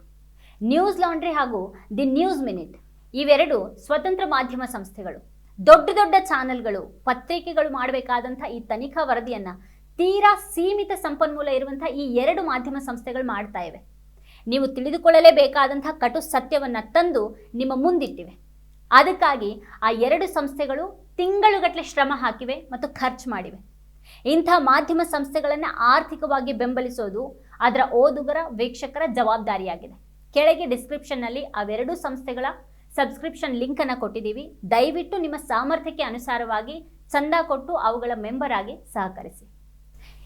ನ್ಯೂಸ್ ಲಾಂಡ್ರಿ ಹಾಗೂ ದಿ ನ್ಯೂಸ್ ಮಿನಿಟ್ ಇವೆರಡು ಸ್ವತಂತ್ರ ಮಾಧ್ಯಮ ಸಂಸ್ಥೆಗಳು. ದೊಡ್ಡ ದೊಡ್ಡ ಚಾನೆಲ್ಗಳು, ಪತ್ರಿಕೆಗಳು ಮಾಡಬೇಕಾದಂಥ ಈ ತನಿಖಾ ವರದಿಯನ್ನ ತೀರಾ ಸೀಮಿತ ಸಂಪನ್ಮೂಲ ಇರುವಂತಹ ಈ ಎರಡು ಮಾಧ್ಯಮ ಸಂಸ್ಥೆಗಳು ಮಾಡ್ತಾ ಇವೆ. ನೀವು ತಿಳಿದುಕೊಳ್ಳಲೇಬೇಕಾದಂತಹ ಕಟು ಸತ್ಯವನ್ನು ತಂದು ನಿಮ್ಮ ಮುಂದಿಟ್ಟಿವೆ. ಅದಕ್ಕಾಗಿ ಆ ಎರಡು ಸಂಸ್ಥೆಗಳು ತಿಂಗಳುಗಟ್ಟಲೆ ಶ್ರಮ ಹಾಕಿವೆ ಮತ್ತು ಖರ್ಚು ಮಾಡಿವೆ. ಇಂಥ ಮಾಧ್ಯಮ ಸಂಸ್ಥೆಗಳನ್ನು ಆರ್ಥಿಕವಾಗಿ ಬೆಂಬಲಿಸೋದು ಅದರ ಓದುಗರ, ವೀಕ್ಷಕರ ಜವಾಬ್ದಾರಿಯಾಗಿದೆ. ಕೆಳಗೆ ಡಿಸ್ಕ್ರಿಪ್ಷನ್ನಲ್ಲಿ ಅವೆರಡೂ ಸಂಸ್ಥೆಗಳ ಸಬ್ಸ್ಕ್ರಿಪ್ಷನ್ ಲಿಂಕನ್ನು ಕೊಟ್ಟಿದ್ದೀವಿ. ದಯವಿಟ್ಟು ನಿಮ್ಮ ಸಾಮರ್ಥ್ಯಕ್ಕೆ ಅನುಸಾರವಾಗಿ ಚಂದ ಕೊಟ್ಟು ಅವುಗಳ ಮೆಂಬರಾಗಿ ಸಹಕರಿಸಿ.